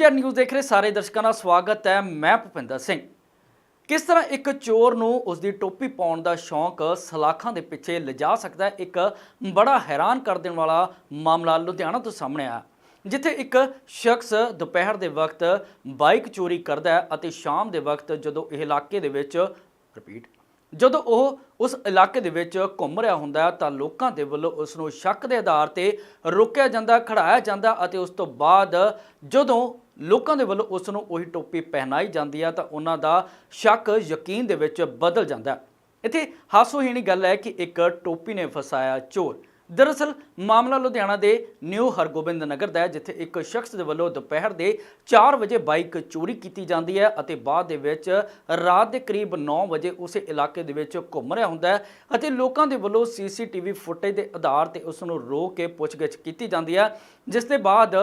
India news ਦੇਖ ਰਹੇ ਸਾਰੇ ਦਰਸ਼ਕਾਂ ਦਾ ਸਵਾਗਤ ਹੈ, ਮੈਂ ਭੁਪਿੰਦਰ ਸਿੰਘ। ਕਿਸ ਤਰ੍ਹਾਂ ਇੱਕ ਚੋਰ ਨੂੰ ਉਸ ਦੀ ਟੋਪੀ ਪਾਉਣ ਦਾ ਸ਼ੌਂਕ ਸਲਾਖਾਂ ਦੇ ਪਿੱਛੇ ਲਿਜਾ ਸਕਦਾ ਹੈ, ਇੱਕ ਬੜਾ ਹੈਰਾਨ ਕਰ ਦੇਣ ਵਾਲਾ ਮਾਮਲਾ ਲੁਧਿਆਣਾ ਤੋਂ ਸਾਹਮਣੇ ਆਇਆ। ਜਿੱਥੇ ਇੱਕ ਸ਼ਖਸ ਦੁਪਹਿਰ ਦੇ ਵਕਤ ਬਾਈਕ ਚੋਰੀ ਕਰਦਾ ਹੈ ਅਤੇ ਸ਼ਾਮ ਦੇ ਵਕਤ ਜਦੋਂ ਇਹ ਇਲਾਕੇ ਦੇ ਵਿੱਚ ਰਿਪੀਟ ਜਦੋਂ ਉਹ ਉਸ ਇਲਾਕੇ ਦੇ ਵਿੱਚ ਘੁੰਮ ਰਿਹਾ ਹੁੰਦਾ ਹੈ, ਤਾਂ ਲੋਕਾਂ ਦੇ ਵੱਲੋਂ ਉਸ ਨੂੰ ਸ਼ੱਕ ਦੇ ਆਧਾਰ ਤੇ ਰੋਕਿਆ ਜਾਂਦਾ, ਖੜਾਇਆ ਜਾਂਦਾ ਅਤੇ ਉਸ ਤੋਂ ਬਾਅਦ ਜਦੋਂ ਲੋਕਾਂ ਦੇ ਵੱਲੋਂ ਉਸ ਨੂੰ ਉਹੀ ਟੋਪੀ ਪਹਿਨਾਈ ਜਾਂਦੀ ਹੈ, ਤਾਂ ਉਹਨਾਂ ਦਾ ਸ਼ੱਕ ਯਕੀਨ ਦੇ ਵਿੱਚ ਬਦਲ ਜਾਂਦਾ ਹੈ। ਇੱਥੇ ਹਾਸੋਹੀਣੀ ਗੱਲ ਹੈ ਕਿ ਇੱਕ ਟੋਪੀ ਨੇ ਫਸਾਇਆ ਚੋਰ। ਦਰਅਸਲ, ਮਾਮਲਾ ਲੁਧਿਆਣਾ ਦੇ ਨਿਊ ਹਰਗੋਬਿੰਦ ਨਗਰ ਦਾ ਹੈ, ਜਿੱਥੇ ਇੱਕ ਸ਼ਖਸ ਦੇ ਵੱਲੋਂ ਦੁਪਹਿਰ ਦੇ 4 ਵਜੇ ਬਾਈਕ ਚੋਰੀ ਕੀਤੀ ਜਾਂਦੀ ਹੈ ਅਤੇ ਬਾਅਦ ਦੇ ਵਿੱਚ ਰਾਤ ਦੇ ਕਰੀਬ 9 ਵਜੇ ਉਸੇ ਇਲਾਕੇ ਦੇ ਵਿੱਚ ਘੁੰਮ ਰਿਹਾ ਹੁੰਦਾ ਹੈ ਅਤੇ ਲੋਕਾਂ ਦੇ ਵੱਲੋਂ ਸੀਸੀਟੀਵੀ ਫੁਟੇਜ ਦੇ ਆਧਾਰ ਤੇ ਉਸ ਨੂੰ ਰੋਕ ਕੇ ਪੁੱਛਗਿੱਛ ਕੀਤੀ ਜਾਂਦੀ ਹੈ, ਜਿਸ ਦੇ ਬਾਅਦ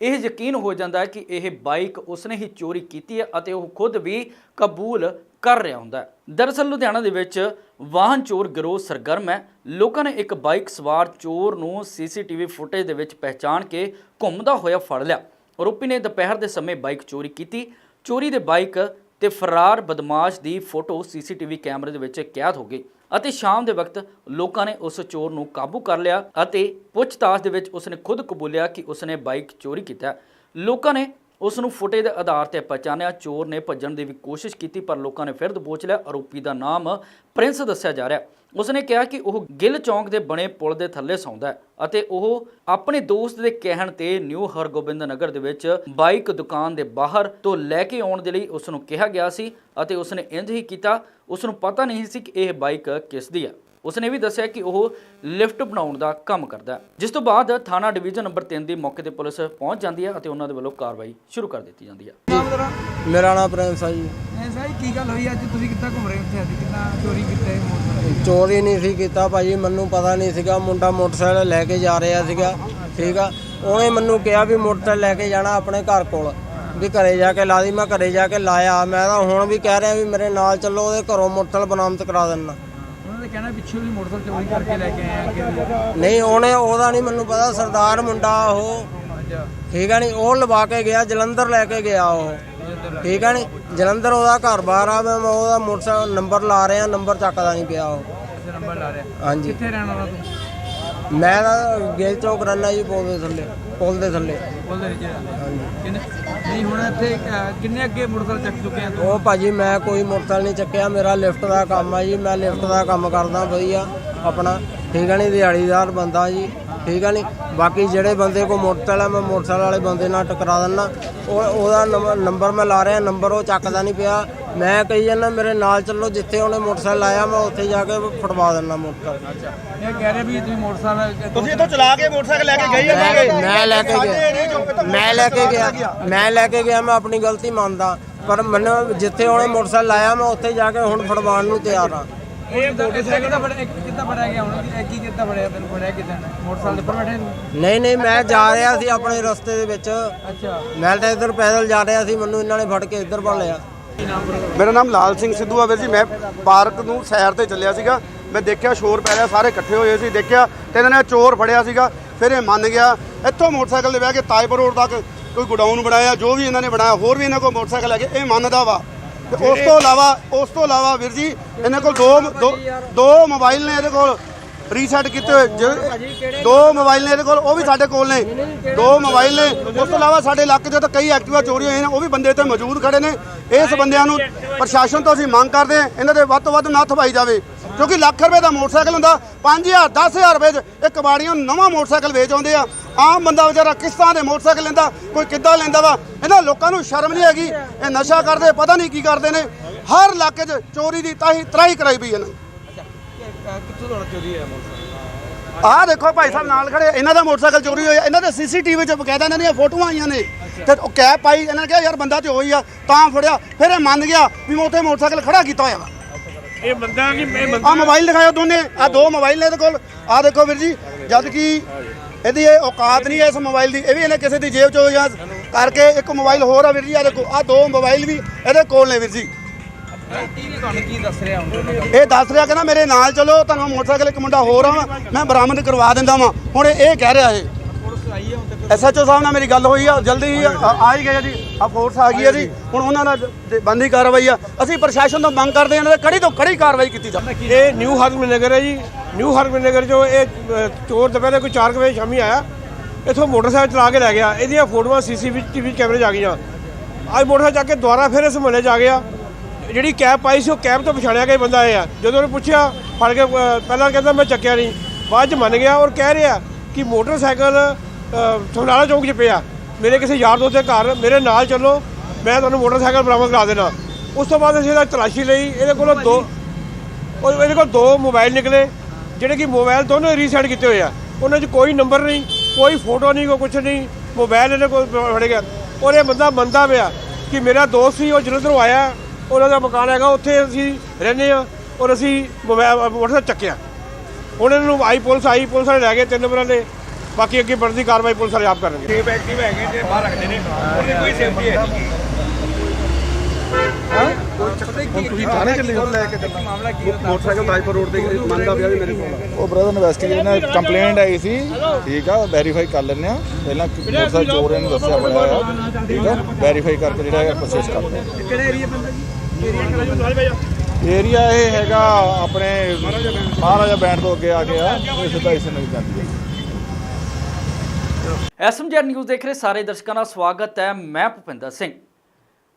ਇਹ ਯਕੀਨ ਹੋ ਜਾਂਦਾ ਹੈ ਕਿ ਇਹ ਬਾਈਕ ਉਸਨੇ ਹੀ ਚੋਰੀ ਕੀਤੀ ਹੈ ਅਤੇ ਉਹ ਖੁਦ ਵੀ ਕਬੂਲ ਕਰ ਰਿਹਾ ਹੁੰਦਾ ਹੈ। ਦਰਅਸਲ, ਲੁਧਿਆਣਾ ਦੇ ਵਿੱਚ ਵਾਹਨ ਚੋਰ ਗਿਰੋਹ ਸਰਗਰਮ ਹੈ। ਲੋਕਾਂ ਨੇ ਇੱਕ ਬਾਈਕ ਸਵਾਰ ਚੋਰ ਨੂੰ ਸੀਸੀਟੀਵੀ ਫੁਟੇਜ ਦੇ ਵਿੱਚ ਪਹਿਚਾਣ ਕੇ ਘੁੰਮਦਾ ਹੋਇਆ ਫੜ ਲਿਆ। ਆਰੋਪੀ ਨੇ ਦੁਪਹਿਰ ਦੇ ਸਮੇਂ ਬਾਈਕ ਚੋਰੀ ਕੀਤੀ। ਚੋਰੀ ਦੇ ਬਾਈਕ ਤੇ ਫਰਾਰ ਬਦਮਾਸ਼ ਦੀ ਫੋਟੋ ਸੀਸੀਟੀਵੀ ਕੈਮਰੇ ਦੇ ਵਿੱਚ ਕੈਦ ਹੋ ਗਈ ਅਤੇ ਸ਼ਾਮ ਦੇ ਵਕਤ ਲੋਕਾਂ ਨੇ ਉਸ ਚੋਰ ਨੂੰ ਕਾਬੂ ਕਰ ਲਿਆ ਅਤੇ ਪੁੱਛਤਾਛ ਦੇ ਵਿੱਚ ਉਸਨੇ ਖੁਦ ਕਬੂਲਿਆ ਕਿ ਉਸਨੇ ਬਾਈਕ ਚੋਰੀ ਕੀਤਾ। ਲੋਕਾਂ ਨੇ ਉਸ ਨੂੰ ਫੁਟੇਜ ਦੇ ਆਧਾਰ ਤੇ ਪਛਾਣਿਆ ਚੋਰ ਨੇ ਭੱਜਣ ਦੀ ਵੀ ਕੋਸ਼ਿਸ਼ ਕੀਤੀ, ਪਰ ਲੋਕਾਂ ਨੇ ਫਿਰ ਦਬੋਚ ਲਿਆ। ਆਰੋਪੀ ਦਾ ਨਾਮ ਪ੍ਰਿੰਸ ਦੱਸਿਆ ਜਾ ਰਿਹਾ ਉਸਨੇ ਕਿਹਾ ਕਿ ਉਹ ਗਿੱਲ ਚੌਂਕ ਦੇ ਬਣੇ ਪੁਲ ਦੇ ਥੱਲੇ ਸੌਂਦਾ ਹੈ ਅਤੇ ਉਹ ਆਪਣੇ ਦੋਸਤ ਦੇ ਕਹਿਣ ਤੇ ਨਿਊ ਹਰਗੋਬਿੰਦ ਨਗਰ ਦੇ ਵਿੱਚ ਬਾਈਕ ਦੁਕਾਨ ਦੇ ਬਾਹਰ ਤੋਂ ਲੈ ਕੇ ਆਉਣ ਦੇ ਲਈ ਉਸ ਨੂੰ ਕਿਹਾ ਗਿਆ ਸੀ ਅਤੇ ਉਸਨੇ ਇੰਜ ਹੀ ਕੀਤਾ। ਉਸ ਨੂੰ ਪਤਾ ਨਹੀਂ ਸੀ ਕਿ ਇਹ ਬਾਈਕ ਕਿਸ ਦੀ ਹੈ। ਉਸਨੇ ਵੀ ਦੱਸਿਆ ਕਿ ਉਹ ਲਿਫਟ ਬਣਾਉਣ ਦਾ ਕੰਮ ਕਰਦਾ ਹੈ। ਜਿਸ ਤੋਂ ਬਾਅਦ ਥਾਣਾ ਡਿਵੀਜ਼ਨ ਨੰਬਰ 3 ਦੀ ਮੌਕੇ ਤੇ ਪੁਲਿਸ ਪਹੁੰਚ ਜਾਂਦੀ ਹੈ ਅਤੇ ਉਹਨਾਂ ਦੇ ਵੱਲੋਂ ਕਾਰਵਾਈ ਸ਼ੁਰੂ ਕਰ ਦਿੱਤੀ ਜਾਂਦੀ ਹੈ। ਮੇਰਾ ਨਾਮ ਪ੍ਰਿੰਸ ਆ ਜੀ ਐਸਾ ਹੀ ਕੀ ਗੱਲ ਹੋਈ ਅੱਜ? ਤੁਸੀਂ ਕਿੱਦਾਂ ਘੁੰਮ ਰਹੇ ਉੱਥੇ ਅੱਜ? ਕਿੰਨਾ ਚੋਰੀ ਕੀਤਾ ਇਹ ਮੋਟਰਸਾਈਕਲ ਚੋਰੀ ਨਹੀਂ ਸੀ ਕੀਤਾ ਭਾਜੀ ਮੈਨੂੰ ਪਤਾ ਨਹੀਂ ਸੀਗਾ। ਮੁੰਡਾ ਮੋਟਰਸਾਈਕਲ ਲੈ ਕੇ ਜਾ ਰਿਹਾ ਸੀਗਾ ਠੀਕ ਆ? ਉਹਨੇ ਮੈਨੂੰ ਕਿਹਾ ਵੀ ਮੋਟਰਸਾਈਕਲ ਲੈ ਕੇ ਜਾਣਾ ਆਪਣੇ ਘਰ ਕੋਲ ਵੀ ਘਰੇ ਜਾ ਕੇ ਲਾ ਦੀ। ਮੈਂ ਘਰੇ ਜਾ ਕੇ ਲਾਇਆ। ਮੈਂ ਤਾਂ ਹੁਣ ਵੀ ਕਹਿ ਰਿਹਾ ਵੀ ਮੇਰੇ ਨਾਲ ਚੱਲੋ ਉਹਦੇ ਘਰੋਂ ਮੋਟਰਸਾਈਕਲ ਬਨਾਮਤ ਕਰਾ ਦੇਣਾ ਉਹਨਾਂ ਦੇ ਕਹਿਣਾ ਪਿੱਛੇ ਵੀ ਮੋਟਰਸਾਈਕਲ ਚੋਰੀ ਕਰਕੇ ਲੈ ਕੇ ਆਏ ਆ। ਅੱਗੇ ਨਹੀਂ ਉਹਨੇ ਉਹਦਾ ਨਹੀਂ ਮੈਨੂੰ ਪਤਾ ਸਰਦਾਰ ਮੁੰਡਾ ਉਹ। ਠੀਕ ਆ ਨਹੀਂ ਉਹ ਲਵਾ ਕੇ ਗਿਆ ਜਲੰਧਰ ਲੈ ਕੇ ਗਿਆ ਉਹ। ਠੀਕ ਆ ਨਹੀਂ ਜਲੰਧਰ ਉਹਦਾ ਘਰ ਬਾਹਰ ਆ ਮੈਂ ਉਹਦਾ ਮੋਟਰਸਾਈਕਲ ਨੰਬਰ ਲਾ ਰਿਹਾ ਨੰਬਰ ਚੱਕਦਾ ਨਹੀਂ ਪਿਆ ਉਹ। ਨੰਬਰ ਲਾ ਰਿਹਾ। ਹਾਂਜੀ। ਕਿੱਥੇ ਰਹਿਣ ਤੂੰ? ਮੈਂ ਤਾਂ ਗੇਲ ਚੌਕ ਰਹਿਣਾ ਜੀ ਪੁਲ ਦੇ ਥੱਲੇ। ਪੁਲ ਦੇ ਥੱਲੇ। ਨਹੀਂ ਰਹਿੰਦਾ ਹਾਂਜੀ। ਕਿੰਨੇ ਨਹੀਂ ਹੁਣ ਇੱਥੇ ਅਹ, ਕਿੰਨੇ ਅੱਗੇ ਮੋਟਰਸਾਈਕਲ ਚੱਕ ਚੁੱਕੇ ਆ ਉਹ ਭਾਜੀ ਮੈਂ ਕੋਈ ਮੋਟਰਸਾਈਕਲ ਨਹੀਂ ਚੱਕਿਆ। ਮੇਰਾ ਲਿਫਟ ਦਾ ਕੰਮ ਆ ਜੀ। ਮੈਂ ਲਿਫਟ ਦਾ ਕੰਮ ਕਰਦਾ ਵਧੀਆ ਆਪਣਾ। ਠੀਕ ਆ ਨਹੀਂ ਦਿਹਾੜੀਦਾਰ ਬੰਦਾ ਜੀ ਠੀਕ ਆ ਨਹੀਂ ਬਾਕੀ ਜਿਹੜੇ ਬੰਦੇ ਕੋ ਮੋਟਰਸਾਈਕਲ ਆ ਮੈਂ ਮੋਟਰਸਾਈਕਲ ਵਾਲੇ ਬੰਦੇ ਨਾਲ ਟਕਰਾ ਦਿੰਦਾ। ਉਹ ਉਹਦਾ ਨੰਬਰ- ਨੰਬਰ ਮੈਂ ਲਾ ਰਿਹਾ ਨੰਬਰ ਉਹ ਚੱਕਦਾ ਨਹੀਂ ਪਿਆ। ਮੈਂ ਕਹੀ ਜਾਂਦਾ ਮੇਰੇ ਨਾਲ ਚੱਲੋ ਜਿੱਥੇ ਉਹਨੇ ਮੋਟਰਸਾਈਕਲ ਲਾਇਆ ਮੈਂ ਉੱਥੇ ਜਾ ਕੇ ਫੜਵਾ ਦਿੰਦਾ ਮੋਟਰਸਾਈਕਲ। ਅੱਛਾ। ਇਹ ਕਹਿ ਰਹੇ ਵੀ ਤੁਸੀਂ ਮੋਟਰਸਾਈਕਲ ਤੁਸੀਂ ਇੱਥੋਂ ਚਲਾ ਕੇ ਮੋਟਰਸਾਈਕਲ ਲੈ ਕੇ ਗਏ ਮੈਂ ਮੈਂ ਲੈ ਕੇ ਗਿਆ। ਮੈਂ ਲੈ ਕੇ ਗਿਆ। ਮੈਂ ਲੈ ਕੇ ਗਿਆ ਮੈਂ ਆਪਣੀ ਗਲਤੀ ਮੰਨਦਾ। ਪਰ ਮੈਨੂੰ ਜਿੱਥੇ ਉਹਨੇ ਮੋਟਰਸਾਈਕਲ ਲਾਇਆ ਮੈਂ ਉੱਥੇ ਜਾ ਕੇ ਹੁਣ ਫੜਵਾਉਣ ਨੂੰ ਤਿਆਰ ਹਾਂ ਇਹ ਮੋਟਰਸਾਈਕਲ ਕਿੱਦਾਂ ਫੜਿਆ? ਇੱਕ ਕਿੱਦਾਂ ਫੜਿਆ ਗਿਆ ਹੁਣ? ਇਹ ਕੀ ਕਿੱਦਾਂ ਫੜਿਆ? ਤੈਨੂੰ ਫੜਿਆ ਕਿੱਦਾਂ? ਮੋਟਰਸਾਈਕਲ ਦੇ ਉੱਪਰ ਬੈਠੇ ਤੂੰ ਨਹੀਂ ਨਹੀਂ ਮੈਂ ਜਾ ਰਿਹਾ ਸੀ ਆਪਣੇ ਰਸਤੇ ਦੇ ਵਿੱਚ। ਅੱਛਾ। ਮੈਂ ਤਾਂ ਇੱਧਰ ਪੈਦਲ ਜਾ ਰਿਹਾ ਸੀ ਮੈਨੂੰ ਇਹਨਾਂ ਨੇ ਫੜ ਕੇ ਇੱਧਰ ਪਾ ਲਿਆ। ਮੇਰਾ ਨਾਮ ਲਾਲ ਸਿੰਘ ਸਿੱਧੂ ਆ ਵੀਰ ਜੀ। ਮੈਂ ਪਾਰਕ ਨੂੰ ਸੈਰ ਤੇ ਚੱਲਿਆ ਸੀਗਾ। ਮੈਂ ਦੇਖਿਆ ਸ਼ੋਰ ਪੈ ਰਿਹਾ ਸਾਰੇ ਇਕੱਠੇ ਹੋਏ ਸੀ ਦੇਖਿਆ ਤੇ ਇਹਨਾਂ ਨੇ ਚੋਰ ਫੜਿਆ ਸੀਗਾ। ਫਿਰ ਇਹ ਮੰਨ ਗਿਆ ਇੱਥੋਂ ਮੋਟਰਸਾਈਕਲ ਤੇ ਬਹਿ ਕੇ ਤਾਜਪੁਰ ਰੋਡ ਤੱਕ ਕੋਈ ਗੋਡਾਊਨ ਬਣਾਇਆ ਜੋ ਵੀ ਇਹਨਾਂ ਨੇ ਬਣਾਇਆ ਹੋਰ ਵੀ ਇਹਨਾਂ ਕੋਲ ਮੋਟਰਸਾਈਕਲ ਹੈਗੇ ਇਹ ਮੰਨਦਾ ਵਾ। ਤੇ ਉਸ ਤੋਂ ਇਲਾਵਾ, ਉਸ ਤੋਂ ਇਲਾਵਾ ਵੀਰ ਜੀ, ਇਹਨਾਂ ਕੋਲ ਦੋ, ਦੋ- ਦੋ ਮੋਬਾਈਲ ਨੇ ਇਹਦੇ ਕੋਲ ਰੀਸੈਟ ਕੀਤੇ ਹੋਏ। ਜਿਹੜੇ- ਦੋ ਮੋਬਾਈਲ ਨੇ ਇਹਦੇ ਕੋਲ, ਉਹ ਵੀ ਸਾਡੇ ਕੋਲ ਨੇ। ਦੋ ਮੋਬਾਈਲ ਨੇ। ਉਸ ਤੋਂ ਇਲਾਵਾ ਸਾਡੇ ਇਲਾਕੇ 'ਚ ਤਾਂ ਕਈ ਐਕਟਿਵਾ ਚੋਰੀ ਹੋਏ ਨੇ, ਉਹ ਵੀ ਬੰਦੇ ਇੱਥੇ ਮੌਜੂਦ ਖੜੇ ਨੇ। ਇਸ ਬੰਦਿਆਂ ਨੂੰ ਪ੍ਰਸ਼ਾਸਨ ਤੋਂ ਅਸੀਂ ਮੰਗ ਕਰਦੇ ਹਾਂ, ਇਹਨਾਂ ਦੇ ਵੱਧ ਤੋਂ ਵੱਧ ਨੱਥ ਪਾਈ ਜਾਵੇ। ਕਿਉਂਕਿ ਲੱਖ ਰੁਪਏ ਦਾ ਮੋਟਰਸਾਈਕਲ ਹੁੰਦਾ 5000 10000 ਰੁਪਏ 'ਚ ਇਹ ਕਬਾੜੀਆਂ ਨੂੰ ਨਵਾਂ ਮੋਟਰਸਾਈਕਲ ਵੇਚ ਆਉਂਦੇ ਆ। ਆਮ ਬੰਦਾ ਵਿਚਾਰਾ ਕਿਸ਼ਤਾਂ ਦੇ ਮੋਟਰਸਾਈਕਲ ਲੈਂਦਾ ਕੋਈ ਕਿੱਦਾਂ ਲੈਂਦਾ ਵਾ? ਇਹਨਾਂ ਲੋਕਾਂ ਨੂੰ ਸ਼ਰਮ ਨਹੀਂ ਹੈਗੀ। ਇਹ ਨਸ਼ਾ ਕਰਦੇ ਪਤਾ ਨਹੀਂ ਕੀ ਕਰਦੇ ਨੇ। ਹਰ ਇਲਾਕੇ 'ਚ ਚੋਰੀ ਦੀ ਤਾਹੀ ਤਰਾਈ ਕਰਾਈ ਪਈ ਇਹਨਾਂ ਨੇ। ਕਿੱਥੋਂ ਤੁਹਾਡਾ ਚੋਰੀ ਹੋਇਆ ਮੋਟਰਸਾਈਕਲ? ਆਹ ਦੇਖੋ ਭਾਈ ਸਾਹਿਬ ਨਾਲ ਖੜੇ ਇਹਨਾਂ ਦਾ ਮੋਟਰਸਾਈਕਲ ਚੋਰੀ ਹੋਇਆ। ਇਹਨਾਂ ਦੇ ਸੀਸੀਟੀਵੀ 'ਚ ਬਕਾਇਦਾ ਇਹਨਾਂ ਦੀਆਂ ਫੋਟੋਆਂ ਆਈਆਂ ਨੇ। ਤੇ ਉਹ ਕੈਪ ਪਾਈ ਇਹਨਾਂ ਨੇ ਕਿਹਾ ਯਾਰ ਬੰਦਾ ਤੇ ਹੋਈ ਆ। ਤਾਂ ਫੜਿਆ। ਫਿਰ ਇਹ ਮੰਨ ਗਿਆ ਵੀ ਮੈਂ ਉੱਥੇ ਮੋਟਰਸਾਈਕਲ ਖੜਾ ਕੀਤਾ ਹੋਇਆ ਵਾ। ਇਹ ਬੰਦਾ ਕਿ ਇਹ ਆ ਮੋਬਾਈਲ ਦਿਖਾਓ ਦੋਨੇ। ਆ ਦੋ ਮੋਬਾਈਲ ਨੇ ਇਹਦੇ ਕੋਲ। ਆ ਦੇਖੋ ਵੀਰ ਜੀ ਜਦ ਕਿ ਇਹਦੀ ਇਹ ਔਕਾਤ ਨਹੀਂ ਹੈ ਇਸ ਮੋਬਾਈਲ ਦੀ, ਇਹ ਵੀ ਇਹਨੇ ਕਿਸੇ ਦੀ ਜੇਬ ਚੋਂ ਜਾਂ ਕਰਕੇ ਇੱਕ ਮੋਬਾਈਲ ਹੋਰ ਆ ਵੀਰ ਜੀ ਆ ਦੇਖੋ ਆ ਦੋ ਮੋਬਾਈਲ ਵੀ ਇਹਦੇ ਕੋਲ ਨੇ ਵੀਰ ਜੀ। ਤੁਹਾਨੂੰ ਕੀ ਦੱਸ ਰਿਹਾ ਇਹ ਦੱਸ ਰਿਹਾ ਕਹਿੰਦਾ ਮੇਰੇ ਨਾਲ ਚਲੋ, ਤੁਹਾਨੂੰ ਮੋਟਰਸਾਈਕਲ ਇੱਕ ਮੁੰਡਾ ਹੋਰ ਆ ਮੈਂ ਬਰਾਮਦ ਕਰਵਾ ਦਿੰਦਾ ਵਾਂ। ਹੁਣ ਇਹ ਕਹਿ ਰਿਹਾ ਇਹ ਪੁਲਿਸ ਆਈ ਹੈ ਹੁਣ ਤੱਕ ਐਸਐਚਓ ਸਾਹਿਬ ਨਾਲ ਮੇਰੀ ਗੱਲ ਹੋਈ ਆ ਜਲਦੀ ਹੀ ਆ ਆ ਹੀ ਗਏ ਜੀ। ਆ ਫੋਰਸ ਆ ਗਈ ਹੈ ਜੀ। ਹੁਣ ਉਹਨਾਂ ਨਾਲ ਬੰਦੀ ਕਾਰਵਾਈ ਆ। ਅਸੀਂ ਪ੍ਰਸ਼ਾਸਨ ਤੋਂ ਮੰਗ ਕਰਦੇ ਹਾਂ ਇਹਨਾਂ ਤੇ ਕੜੀ ਤੋਂ ਕੜੀ ਕਾਰਵਾਈ ਕੀਤੀ ਜਾਵੇ। ਇਹ ਨਿਊ ਹਰਮਨ ਨਗਰ ਹੈ ਜੀ। ਨਿਊ ਹਰਮਨ ਨਗਰ ਜੋ ਇਹ ਅ, ਚੋਰ ਦੁਪਹਿਰੇ ਕੋਈ 4 ਵਜੇ ਸ਼ਾਮੀ ਆਇਆ। ਇਥੋਂ ਮੋਟਰਸਾਈਕਲ ਚਲਾ ਕੇ ਲੈ ਗਿਆ। ਇਹਦੀਆਂ ਫੋਟੋਆਂ ਸੀਸੀਟੀਵੀ ਕੈਮਰੇ 'ਚ ਆ ਗਈਆਂ। ਅੱਜ ਮੋਟਰਸਾਈਕਲ ਚੱਕ ਕੇ ਦੁਬਾਰਾ ਫਿਰ ਇਸ ਮੁਹੱਲੇ 'ਚ ਆ ਗਿਆ। ਜਿਹੜੀ ਕੈਬ ਪਾਈ ਸੀ ਉਹ ਕੈਬ ਤੋਂ ਪਛਾਣਿਆ ਗਿਆ ਬੰਦਾ ਇਹ ਆ। ਜਦੋਂ ਉਹਨੇ ਪੁੱਛਿਆ ਫੜ ਕੇ ਅ, ਪਹਿਲਾਂ ਕਹਿੰਦਾ ਮੈਂ ਚੱਕਿਆ ਨਹੀਂ। ਬਾਅਦ 'ਚ ਮੰਨ ਗਿਆ ਔਰ ਕਹਿ ਰਿਹਾ ਕਿ ਮੋਟਰਸਾਈਕਲ ਸਮਰਾਲਾ ਚੌਂਕ 'ਚ ਪਿਆ। ਮੇਰੇ ਕਿਸੇ ਯਾਰ ਦੋਸਤ ਦੇ ਘਰ, ਮੇਰੇ ਨਾਲ ਚੱਲੋ। ਮੈਂ ਤੁਹਾਨੂੰ ਮੋਟਰਸਾਈਕਲ ਬਰਾਮਦ ਕਰਾ ਦੇਣਾ। ਉਸ ਤੋਂ ਬਾਅਦ ਅਸੀਂ ਇਹਦਾ ਤਲਾਸ਼ੀ ਲਈ। ਇਹਦੇ ਕੋਲੋਂ ਦੋ ਉਹ ਇਹਦੇ ਕੋਲ ਦੋ ਮੋਬਾਈਲ ਨਿਕਲੇ, ਜਿਹੜੇ ਕਿ ਮੋਬਾਈਲ ਦੋਨੋਂ ਰੀਸੈਟ ਕੀਤੇ ਹੋਏ ਆ। ਉਹਨਾਂ 'ਚ ਕੋਈ ਨੰਬਰ ਨਹੀਂ, ਕੋਈ ਫੋਟੋ ਨਹੀਂ, ਕੋਈ ਕੁਝ ਨਹੀਂ। ਮੋਬਾਈਲ ਇਹਦੇ ਕੋਲ ਫੜ ਗਿਆ। ਔਰ ਇਹ ਬੰਦਾ ਮੰਨਦਾ ਪਿਆ ਕਿ ਮੇਰਾ ਦੋਸਤ ਸੀ, ਉਹ ਜਲੰਧਰੋਂ ਆਇਆ। ਉਹਨਾਂ ਦਾ ਮਕਾਨ ਹੈਗਾ, ਉੱਥੇ ਅਸੀਂ ਰਹਿੰਦੇ ਆ ਔਰ ਅਸੀਂ ਮੋਬਾਈਲ ਮੋਟਰਸਾਈਕਲ ਚੱਕਿਆ। ਹੁਣ ਇਹਨਾਂ ਨੂੰ ਆਈ ਪੁਲਿਸ ਆਈ ਪੁਲਿਸ ਵਾਲੇ ਲੈ ਗਏ ਤਿੰਨ ਨੰਬਰਾਂ ਦੇ ਬਾਕੀ ਅੱਗੇ ਬਣਦੀ ਕਾਰਵਾਈ ਪੁਲਿਸ ਵਾਲੇ ਆਪ ਕਰਨਗੇ। ਟੇਪ ਐਕਟਿਵ ਹੈਗੇ ਤੇ ਬਾਹਰ ਰੱਖਦੇ ਨੇ ਉਹਦੀ ਕੋਈ ਸੇਫਟੀ ਹੈ ਤੁਸੀਂ ਥਾਣੇ ਚੱਲੇ ਹੋ? ਲੈ ਕੇ ਮਾਮਲਾ ਕੀ ਮੋਟਰਸਾਈਕਲ ਰਾਜਪੁਰ ਰੋਡ ਤੇ ਮੰਨਦਾ ਪਿਆ ਵੀ ਮੇਰੇ ਕੋਲ। ਉਹ ਬ੍ਰਦਰ ਇਨਵੈਸਟੀਗੇਸ਼ਨ ਨਾਲ ਕੰਪਲੇਂਟ ਆਈ ਸੀ। ਠੀਕ ਆ ਵੈਰੀਫਾਈ ਕਰ ਲੈਂਦੇ ਆ। ਪਹਿਲਾਂ ਮੋਟਰਸਾਈਕਲ ਚੋਰ ਇਹਨੂੰ ਦੱਸਿਆ ਬੜਾ ਆ। ਠੀਕ ਆ ਵੈਰੀਫਾਈ ਕਰਕੇ ਜਿਹੜਾ ਹੈਗਾ ਪ੍ਰੋਸੈਸ ਕਰਦੇ ਕਿਹੜੇ ਏਰੀਆ ਪੈਂਦਾ ਜੀ? ਏਰੀਆ ਕਿਹੜਾ ਏਰੀਆ ਇਹ ਹੈਗਾ ਆਪਣੇ ਮਹਾਰਾਜਾ ਬੈਂਡ ਤੋਂ ਅੱਗੇ ਆ ਗਿਆ ਇਹ ਸਿੱਧਾ ਇਸ ਨੂੰ ਜਾਂਦੀ ਹੈ ਐਸਐਮਜੀ ਨਿਊਜ਼ ਦੇਖ ਰਹੇ ਸਾਰੇ ਦਰਸ਼ਕਾਂ ਦਾ ਸਵਾਗਤ ਹੈ। ਮੈਂ ਭੁਪਿੰਦਰ ਸਿੰਘ।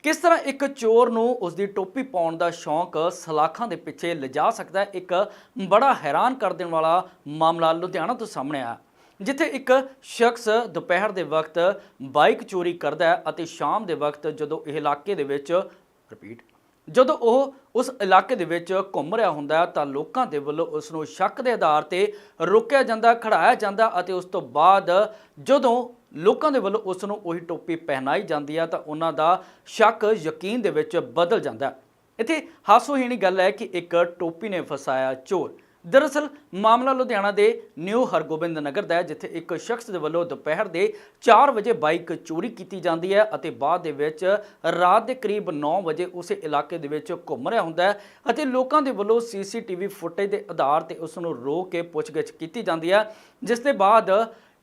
ਕਿਸ ਤਰ੍ਹਾਂ ਇੱਕ ਚੋਰ ਨੂੰ ਉਸ ਦੀ ਟੋਪੀ ਪਾਉਣ ਦਾ ਸ਼ੌਂਕ ਸਲਾਖਾਂ ਦੇ ਪਿੱਛੇ ਲਿਜਾ ਸਕਦਾ ਹੈ? ਇੱਕ ਬੜਾ ਹੈਰਾਨ ਕਰ ਦੇਣ ਵਾਲਾ ਮਾਮਲਾ ਲੁਧਿਆਣਾ ਤੋਂ ਸਾਹਮਣੇ ਆਇਆ। ਜਿੱਥੇ ਇੱਕ ਸ਼ਖਸ ਦੁਪਹਿਰ ਦੇ ਵਕਤ ਬਾਈਕ ਚੋਰੀ ਕਰਦਾ ਹੈ ਅਤੇ ਸ਼ਾਮ ਦੇ ਵਕਤ ਜਦੋਂ ਇਹ ਇਲਾਕੇ ਦੇ ਵਿੱਚ ਰਿਪੀਟ ਜਦੋਂ ਉਹ ਉਸ ਇਲਾਕੇ ਦੇ ਵਿੱਚ ਘੁੰਮ ਰਿਹਾ ਹੁੰਦਾ ਹੈ, ਤਾਂ ਲੋਕਾਂ ਦੇ ਵੱਲੋਂ ਉਸ ਨੂੰ ਸ਼ੱਕ ਦੇ ਆਧਾਰ ਤੇ ਰੋਕਿਆ ਜਾਂਦਾ, ਖੜਾਇਆ ਜਾਂਦਾ ਅਤੇ ਉਸ ਤੋਂ ਬਾਅਦ ਜਦੋਂ ਲੋਕਾਂ ਦੇ ਵੱਲੋਂ ਉਸ ਨੂੰ ਉਹੀ ਟੋਪੀ ਪਹਿਨਾਈ ਜਾਂਦੀ ਹੈ, ਤਾਂ ਉਹਨਾਂ ਦਾ ਸ਼ੱਕ ਯਕੀਨ ਦੇ ਵਿੱਚ ਬਦਲ ਜਾਂਦਾ ਹੈ। ਇੱਥੇ ਹਾਸੋਹੀਣੀ ਗੱਲ ਹੈ ਕਿ ਇੱਕ ਟੋਪੀ ਨੇ ਫਸਾਇਆ ਚੋਰ। ਦਰਅਸਲ, ਮਾਮਲਾ ਲੁਧਿਆਣਾ ਦੇ ਨਿਊ ਹਰਗੋਬਿੰਦ ਨਗਰ ਦਾ ਹੈ, ਜਿੱਥੇ ਇੱਕ ਸ਼ਖਸ ਦੇ ਵੱਲੋਂ ਦੁਪਹਿਰ ਦੇ 4 ਵਜੇ ਬਾਈਕ ਚੋਰੀ ਕੀਤੀ ਜਾਂਦੀ ਹੈ ਅਤੇ ਬਾਅਦ ਦੇ ਵਿੱਚ ਰਾਤ ਦੇ ਕਰੀਬ 9 ਵਜੇ ਉਸੇ ਇਲਾਕੇ ਦੇ ਵਿੱਚ ਘੁੰਮ ਰਿਹਾ ਹੁੰਦਾ ਹੈ ਅਤੇ ਲੋਕਾਂ ਦੇ ਵੱਲੋਂ ਸੀਸੀਟੀਵੀ ਫੁਟੇਜ ਦੇ ਆਧਾਰ ਤੇ ਉਸ ਨੂੰ ਰੋਕ ਕੇ ਪੁੱਛਗਿੱਛ ਕੀਤੀ ਜਾਂਦੀ ਹੈ, ਜਿਸ ਦੇ ਬਾਅਦ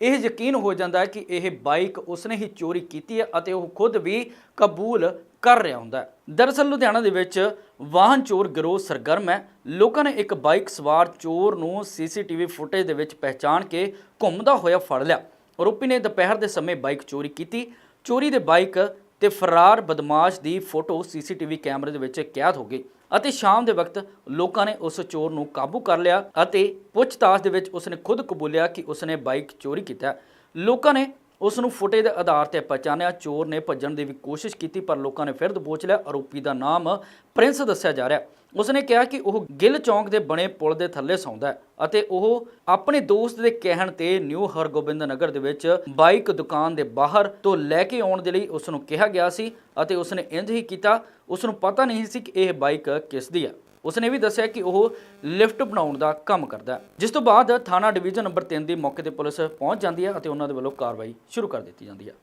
ਇਹ ਯਕੀਨ ਹੋ ਜਾਂਦਾ ਹੈ ਕਿ ਇਹ ਬਾਈਕ ਉਸਨੇ ਹੀ ਚੋਰੀ ਕੀਤੀ ਹੈ ਅਤੇ ਉਹ ਖੁਦ ਵੀ ਕਬੂਲ ਕਰ ਰਿਹਾ ਹੁੰਦਾ ਹੈ। ਦਰਅਸਲ, ਲੁਧਿਆਣਾ ਦੇ ਵਿੱਚ ਵਾਹਨ ਚੋਰ ਗਿਰੋਹ ਸਰਗਰਮ ਹੈ। ਲੋਕਾਂ ਨੇ ਇੱਕ ਬਾਈਕ ਸਵਾਰ ਚੋਰ ਨੂੰ ਸੀਸੀਟੀਵੀ ਫੁਟੇਜ ਦੇ ਵਿੱਚ ਪਹਿਚਾਣ ਕੇ ਘੁੰਮਦਾ ਹੋਇਆ ਫੜ ਲਿਆ। ਆਰੋਪੀ ਨੇ ਦੁਪਹਿਰ ਦੇ ਸਮੇਂ ਬਾਈਕ ਚੋਰੀ ਕੀਤੀ। ਚੋਰੀ ਦੇ ਬਾਈਕ ਤੇ ਫਰਾਰ ਬਦਮਾਸ਼ ਦੀ ਫੋਟੋ ਸੀਸੀਟੀਵੀ ਕੈਮਰੇ ਦੇ ਵਿੱਚ ਕੈਦ ਹੋ ਗਈ ਅਤੇ ਸ਼ਾਮ ਦੇ ਵਕਤ ਲੋਕਾਂ ਨੇ ਉਸ ਚੋਰ ਨੂੰ ਕਾਬੂ ਕਰ ਲਿਆ ਅਤੇ ਪੁੱਛਤਾਛ ਦੇ ਵਿੱਚ ਉਸਨੇ ਖੁਦ ਕਬੂਲਿਆ ਕਿ ਉਸਨੇ ਬਾਈਕ ਚੋਰੀ ਕੀਤਾ। ਲੋਕਾਂ ਨੇ ਉਸ ਨੂੰ ਫੁਟੇਜ ਦੇ ਆਧਾਰ ਤੇ ਪਛਾਣਿਆ ਚੋਰ ਨੇ ਭੱਜਣ ਦੀ ਵੀ ਕੋਸ਼ਿਸ਼ ਕੀਤੀ, ਪਰ ਲੋਕਾਂ ਨੇ ਫਿਰ ਦਬੋਚ ਲਿਆ। ਆਰੋਪੀ ਦਾ ਨਾਮ ਪ੍ਰਿੰਸ ਦੱਸਿਆ ਜਾ ਰਿਹਾ ਉਸਨੇ ਕਿਹਾ ਕਿ ਉਹ ਗਿੱਲ ਚੌਂਕ ਦੇ ਬਣੇ ਪੁਲ ਦੇ ਥੱਲੇ ਸੌਂਦਾ ਹੈ ਅਤੇ ਉਹ ਆਪਣੇ ਦੋਸਤ ਦੇ ਕਹਿਣ ਤੇ ਨਿਊ ਹਰਗੋਬਿੰਦ ਨਗਰ ਦੇ ਵਿੱਚ ਬਾਈਕ ਦੁਕਾਨ ਦੇ ਬਾਹਰ ਤੋਂ ਲੈ ਕੇ ਆਉਣ ਦੇ ਲਈ ਉਸ ਨੂੰ ਕਿਹਾ ਗਿਆ ਸੀ ਅਤੇ ਉਸਨੇ ਇੰਜ ਹੀ ਕੀਤਾ। ਉਸ ਨੂੰ ਪਤਾ ਨਹੀਂ ਸੀ ਕਿ ਇਹ ਬਾਈਕ ਕਿਸ ਦੀ ਹੈ। ਉਸਨੇ ਵੀ ਦੱਸਿਆ ਕਿ ਉਹ ਲਿਫਟ ਬਣਾਉਣ ਦਾ ਕੰਮ ਕਰਦਾ ਹੈ। ਜਿਸ ਤੋਂ ਬਾਅਦ ਥਾਣਾ ਡਿਵੀਜ਼ਨ ਨੰਬਰ 3 ਦੀ ਮੌਕੇ ਤੇ ਪੁਲਿਸ ਪਹੁੰਚ ਜਾਂਦੀ ਹੈ ਅਤੇ ਉਹਨਾਂ ਦੇ ਵੱਲੋਂ ਕਾਰਵਾਈ ਸ਼ੁਰੂ ਕਰ ਦਿੱਤੀ ਜਾਂਦੀ ਹੈ।